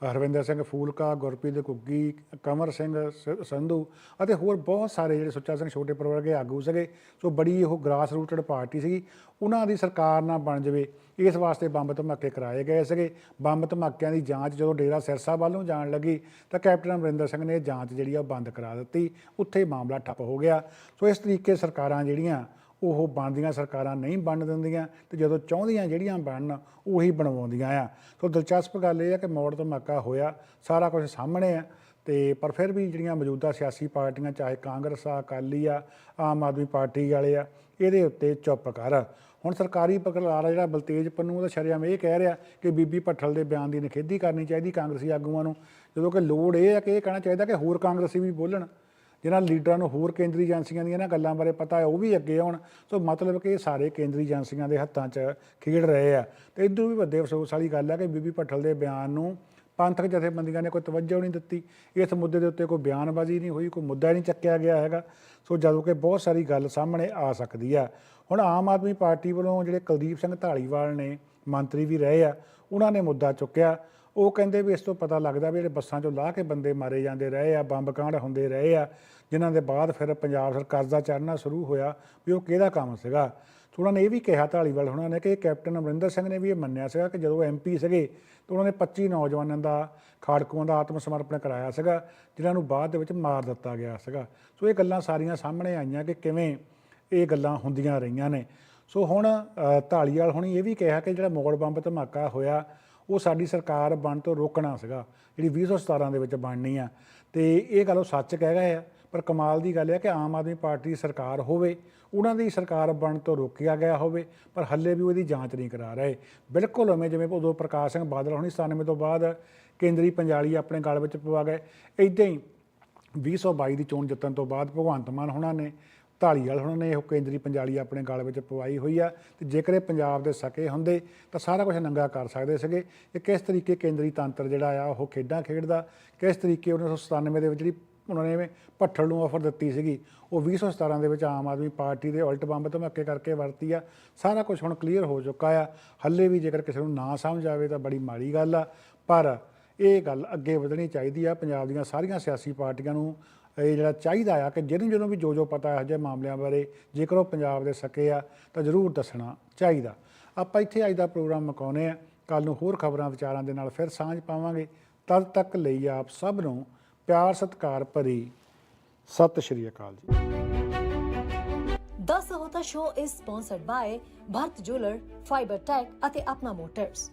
ਹਰਵਿੰਦਰ ਸਿੰਘ ਫੂਲਕਾ, ਗੁਰਪ੍ਰੀਤ ਘੁੱਗੀ ਕਮਰ ਸਿੰਘ ਸ- ਸੰਧੂ ਅਤੇ ਹੋਰ ਬਹੁਤ ਸਾਰੇ ਜਿਹੜੇ ਸੁੱਚਾ ਸਿੰਘ ਛੋਟੇ ਪਰਿਵਾਰ ਦੇ ਆਗੂ ਸੀਗੇ। ਸੋ ਬੜੀ ਉਹ ਗ੍ਰਾਸ ਰੂਟਡ ਪਾਰਟੀ ਸੀਗੀ। ਉਹਨਾਂ ਦੀ ਸਰਕਾਰ ਨਾ ਬਣ ਜਾਵੇ, ਇਸ ਵਾਸਤੇ ਬੰਬ ਧਮਾਕੇ ਕਰਾਏ ਗਏ ਸੀਗੇ। ਬੰਬ ਧਮਾਕਿਆਂ ਦੀ ਜਾਂਚ ਜਦੋਂ ਡੇਰਾ ਸਿਰਸਾ ਵੱਲ ਨੂੰ ਜਾਣ ਲੱਗੀ, ਤਾਂ ਕੈਪਟਨ ਅਮਰਿੰਦਰ ਸਿੰਘ ਨੇ ਜਾਂਚ ਜਿਹੜੀ ਆ ਉਹ ਬੰਦ ਕਰਾ ਦਿੱਤੀ। ਉੱਥੇ ਮਾਮਲਾ ਠੱਪ ਹੋ ਗਿਆ। ਸੋ ਇਸ ਤਰੀਕੇ ਸਰਕਾਰਾਂ ਜਿਹੜੀਆਂ ਉਹ ਬਣਦੀਆਂ ਸਰਕਾਰਾਂ ਨਹੀਂ ਬਣ ਦਿੰਦੀਆਂ ਤੇ ਜਦੋਂ ਚਾਹੁੰਦੀਆਂ ਜਿਹੜੀਆਂ ਬਣਨ, ਉਹੀ ਬਣਵਾਉਂਦੀਆਂ ਆ। ਸੋ ਦਿਲਚਸਪ ਗੱਲ ਇਹ ਹੈ ਕਿ ਮੌੜ ਧਮਾਕਾ ਹੋਇਆ, ਸਾਰਾ ਕੁਝ ਸਾਹਮਣੇ ਆ ਤੇ ਪਰ ਫਿਰ ਵੀ ਜਿਹੜੀਆਂ ਮੌਜੂਦਾ ਸਿਆਸੀ ਪਾਰਟੀਆਂ, ਚਾਹੇ ਕਾਂਗਰਸ ਆ, ਅਕਾਲੀ ਆ, ਆਮ ਆਦਮੀ ਪਾਰਟੀ ਵਾਲੇ ਆ, ਇਹਦੇ ਉੱਤੇ ਚੁੱਪ ਕਰ। ਹੁਣ ਸਰਕਾਰੀ ਬਕਲਾਰਾ ਜਿਹੜਾ ਬਲਤੇਜ ਪੰਨੂ, ਉਹਦਾ ਸ਼ਰਿਆਮ ਇਹ ਕਹਿ ਰਿਹਾ ਕਿ ਬੀਬੀ ਭੱਠਲ ਦੇ ਬਿਆਨ ਦੀ ਨਿਖੇਧੀ ਕਰਨੀ ਚਾਹੀਦੀ ਕਾਂਗਰਸੀ ਆਗੂਆਂ ਨੂੰ। ਜਦੋਂ ਕਿ ਲੋੜ ਇਹ ਹੈ ਕਿ ਇਹ ਕਹਿਣਾ ਚਾਹੀਦਾ ਕਿ ਹੋਰ ਕਾਂਗਰਸੀ ਵੀ ਬੋਲਣ। ਜਿਹਨਾਂ ਲੀਡਰਾਂ ਨੂੰ ਹੋਰ ਕੇਂਦਰੀ ਏਜੰਸੀਆਂ ਦੀਆਂ ਇਹਨਾਂ ਗੱਲਾਂ ਬਾਰੇ ਪਤਾ ਹੈ, ਉਹ ਵੀ ਅੱਗੇ ਆਉਣ। ਸੋ ਮਤਲਬ ਕਿ ਇਹ ਸਾਰੇ ਕੇਂਦਰੀ ਏਜੰਸੀਆਂ ਦੇ ਹੱਥਾਂ 'ਚ ਖੇਡ ਰਹੇ ਆ। ਤੇ ਇਦੋਂ ਵੀ ਵੱਡੇ ਅਫਸੋਸ ਵਾਲੀ ਗੱਲ ਹੈ ਕਿ ਬੀਬੀ ਭੱਠਲ ਦੇ ਬਿਆਨ ਨੂੰ ਪੰਥਕ ਜਥੇਬੰਦੀਆਂ ਨੇ ਕੋਈ ਤਵੱਜੋ ਨਹੀਂ ਦਿੱਤੀ। ਇਸ ਮੁੱਦੇ ਦੇ ਉੱਤੇ ਕੋਈ ਬਿਆਨਬਾਜ਼ੀ ਨਹੀਂ ਹੋਈ, ਕੋਈ ਮੁੱਦਾ ਨਹੀਂ ਚੱਕਿਆ ਗਿਆ ਹੈਗਾ। ਸੋ ਜਦੋਂ ਕਿ ਬਹੁਤ ਸਾਰੀ ਗੱਲ ਸਾਹਮਣੇ ਆ ਸਕਦੀ ਆ। ਹੁਣ ਆਮ ਆਦਮੀ ਪਾਰਟੀ ਵੱਲੋਂ ਜਿਹੜੇ ਕੁਲਦੀਪ ਸਿੰਘ ਢਾਲੀਵਾਲ ਨੇ ਮੰਤਰੀ ਵੀ ਰਹੇ ਆ, ਉਹਨਾਂ ਨੇ ਮੁੱਦਾ ਚੁੱਕਿਆ। ਉਹ ਕਹਿੰਦੇ ਵੀ ਇਸ ਤੋਂ ਪਤਾ ਲੱਗਦਾ ਵੀ ਜਿਹੜੇ ਬੱਸਾਂ 'ਚੋਂ ਲਾਹ ਕੇ ਬੰਦੇ ਮਾਰੇ ਜਾਂਦੇ ਰਹੇ ਆ ਬੰਬ ਕਾਂਡ ਹੁੰਦੇ ਰਹੇ ਆ ਜਿਨ੍ਹਾਂ ਦੇ ਬਾਅਦ ਫਿਰ ਪੰਜਾਬ ਸਰਕਾਰ ਦਾ ਚੜ੍ਹਨਾ ਸ਼ੁਰੂ ਹੋਇਆ ਵੀ ਉਹ ਕਿਹਦਾ ਕੰਮ ਸੀਗਾ। ਸੋ ਉਹਨਾਂ ਨੇ ਇਹ ਵੀ ਕਿਹਾ ਢਾਲੀਵਾਲ ਹੁਣਾਂ ਨੇ ਕਿ ਕੈਪਟਨ ਅਮਰਿੰਦਰ ਸਿੰਘ ਨੇ ਵੀ ਇਹ ਮੰਨਿਆ ਸੀਗਾ ਕਿ ਜਦੋਂ ਐਮਪੀ ਸੀਗੇ ਤਾਂ ਉਹਨਾਂ ਨੇ 25 ਨੌਜਵਾਨਾਂ ਦਾ ਖਾੜਕੂਆਂ ਦਾ ਆਤਮ ਸਮਰਪਣ ਕਰਾਇਆ ਸੀਗਾ ਜਿਨ੍ਹਾਂ ਨੂੰ ਬਾਅਦ ਦੇ ਵਿੱਚ ਮਾਰ ਦਿੱਤਾ ਗਿਆ ਸੀਗਾ। ਸੋ ਇਹ ਗੱਲਾਂ ਸਾਰੀਆਂ ਸਾਹਮਣੇ ਆਈਆਂ ਕਿ ਕਿਵੇਂ ਇਹ ਗੱਲਾਂ ਹੁੰਦੀਆਂ ਰਹੀਆਂ ਨੇ। ਸੋ ਹੁਣ ਅ, ਢਾਲੀਵਾਲ ਹੁਣੀ ਇਹ ਵੀ ਕਿਹਾ ਕਿ ਜਿਹੜਾ ਮੋੜ ਬੰਬ ਧਮਾਕਾ ਹੋਇਆ ਉਹ ਸਾਡੀ ਸਰਕਾਰ ਬਣ ਤੋਂ ਰੋਕਣਾ ਸੀਗਾ, ਜਿਹੜੀ 2017 ਦੇ ਵਿੱਚ ਬਣਨੀ ਆ। ਤੇ ਇਹ ਗੱਲ ਉਹ ਸੱਚ ਕਹਿ ਗਏ ਆ, ਪਰ ਕਮਾਲ ਦੀ ਗੱਲ ਹੈ ਕਿ ਆਮ ਆਦਮੀ ਪਾਰਟੀ ਦੀ ਸਰਕਾਰ ਹੋਵੇ, ਉਹਨਾਂ ਦੀ ਸਰਕਾਰ ਬਣ ਤੋਂ ਰੋਕਿਆ ਗਿਆ ਹੋਵੇ, ਪਰ ਹੱਲੇ ਵੀ ਉਹਦੀ ਜਾਂਚ ਨਹੀਂ ਕਰਾ ਰਹੇ। ਬਿਲਕੁਲ ਉਵੇਂ ਜਿਵੇਂ ਉਦੋਂ ਪ੍ਰਕਾਸ਼ ਸਿੰਘ ਬਾਦਲ ਹੁਣੀ 97 ਤੋਂ ਬਾਅਦ ਕੇਂਦਰੀ ਪੰਜਾਲੀ ਆਪਣੇ ਗਲ ਵਿੱਚ ਪਵਾ ਗਏ। ਇਦਾਂ ਹੀ 2022 ਦੀ ਚੋਣ ਜਿੱਤਣ ਤੋਂ ਬਾਅਦ ਭਗਵੰਤ ਮਾਨ ਹੁਣਾਂ ਨੇ ਢਾਲੀਵਾਲ ਹੁਣਾਂ ਨੇ ਇਹ ਕੇਂਦਰੀ ਪੰਜਾਲੀ ਆਪਣੇ ਗਲ ਵਿੱਚ ਪਵਾਈ ਹੋਈ ਆ ਤੇ ਜੇਕਰ ਇਹ ਪੰਜਾਬ ਦੇ ਸਕੇ ਹੁੰਦੇ ਤਾਂ ਸਾਰਾ ਕੁਝ ਨੰਗਾ ਕਰ ਸਕਦੇ ਸੀਗੇ। ਇਹ ਕਿਸ ਤਰੀਕੇ ਕੇਂਦਰੀ ਤੰਤਰ ਜਿਹੜਾ ਆ, ਉਹ ਖੇਡਾਂ ਖੇਡਦਾ, ਕਿਸ ਤਰੀਕੇ 1997 ਦੇ ਵਿੱਚ ਜਿਹੜੀ ਉਹਨਾਂ ਨੇ ਭੱਠਲ ਨੂੰ ਆਫਰ ਦਿੱਤੀ ਸੀਗੀ, ਉਹ 2017 ਦੇ ਵਿੱਚ ਆਮ ਆਦਮੀ ਪਾਰਟੀ ਦੇ ਉਲਟ ਬੰਬ ਧਮਾਕੇ ਕਰਕੇ ਵਰਤੀ ਆ। ਸਾਰਾ ਕੁਝ ਹੁਣ ਕਲੀਅਰ ਹੋ ਚੁੱਕਾ ਆ। ਹੱਲੇ ਵੀ ਜੇਕਰ ਕਿਸੇ ਨੂੰ ਨਾ ਸਮਝ ਆਵੇ ਤਾਂ ਬੜੀ ਮਾੜੀ ਗੱਲ ਆ। ਪਰ ਇਹ ਗੱਲ ਅੱਗੇ ਵਧਣੀ ਚਾਹੀਦੀ ਆ। ਪੰਜਾਬ ਦੀਆਂ ਸਾਰੀਆਂ ਸਿਆਸੀ ਪਾਰਟੀਆਂ ਨੂੰ ਇਹ ਜਿਹੜਾ ਚਾਹੀਦਾ ਆ ਕਿ ਜਿਹਨੂੰ ਜਿਹਨੂੰ ਵੀ ਜੋ ਜੋ ਪਤਾ ਹੈ ਜਿਹੇ ਮਾਮਲਿਆਂ ਬਾਰੇ ਜੇਕਰ ਉਹ ਪੰਜਾਬ ਦੇ ਸਕੇ ਆ, ਤਾਂ ਜ਼ਰੂਰ ਦੱਸਣਾ ਚਾਹੀਦਾ। ਆਪਾਂ ਇੱਥੇ ਅੱਜ ਦਾ ਪ੍ਰੋਗਰਾਮ ਮੁਕਾਉਨੇ ਆ। ਕੱਲ ਨੂੰ ਹੋਰ ਖਬਰਾਂ ਵਿਚਾਰਾਂ ਦੇ ਨਾਲ ਫਿਰ ਸਾਂਝ ਪਾਵਾਂਗੇ। ਤਦ ਤੱਕ ਲਈ ਆਪ ਸਭ ਨੂੰ ਪਿਆਰ, ਸਤਿਕਾਰ ਭਰੀ ਸਤਿ ਸ਼੍ਰੀ ਅਕਾਲ ਜੀ। ਦਸ ਹੋਤਾ show is sponsored by Bharat jeweller fibre tech ਅਤੇ ਆਪਣਾ ਮੋਟਰਸ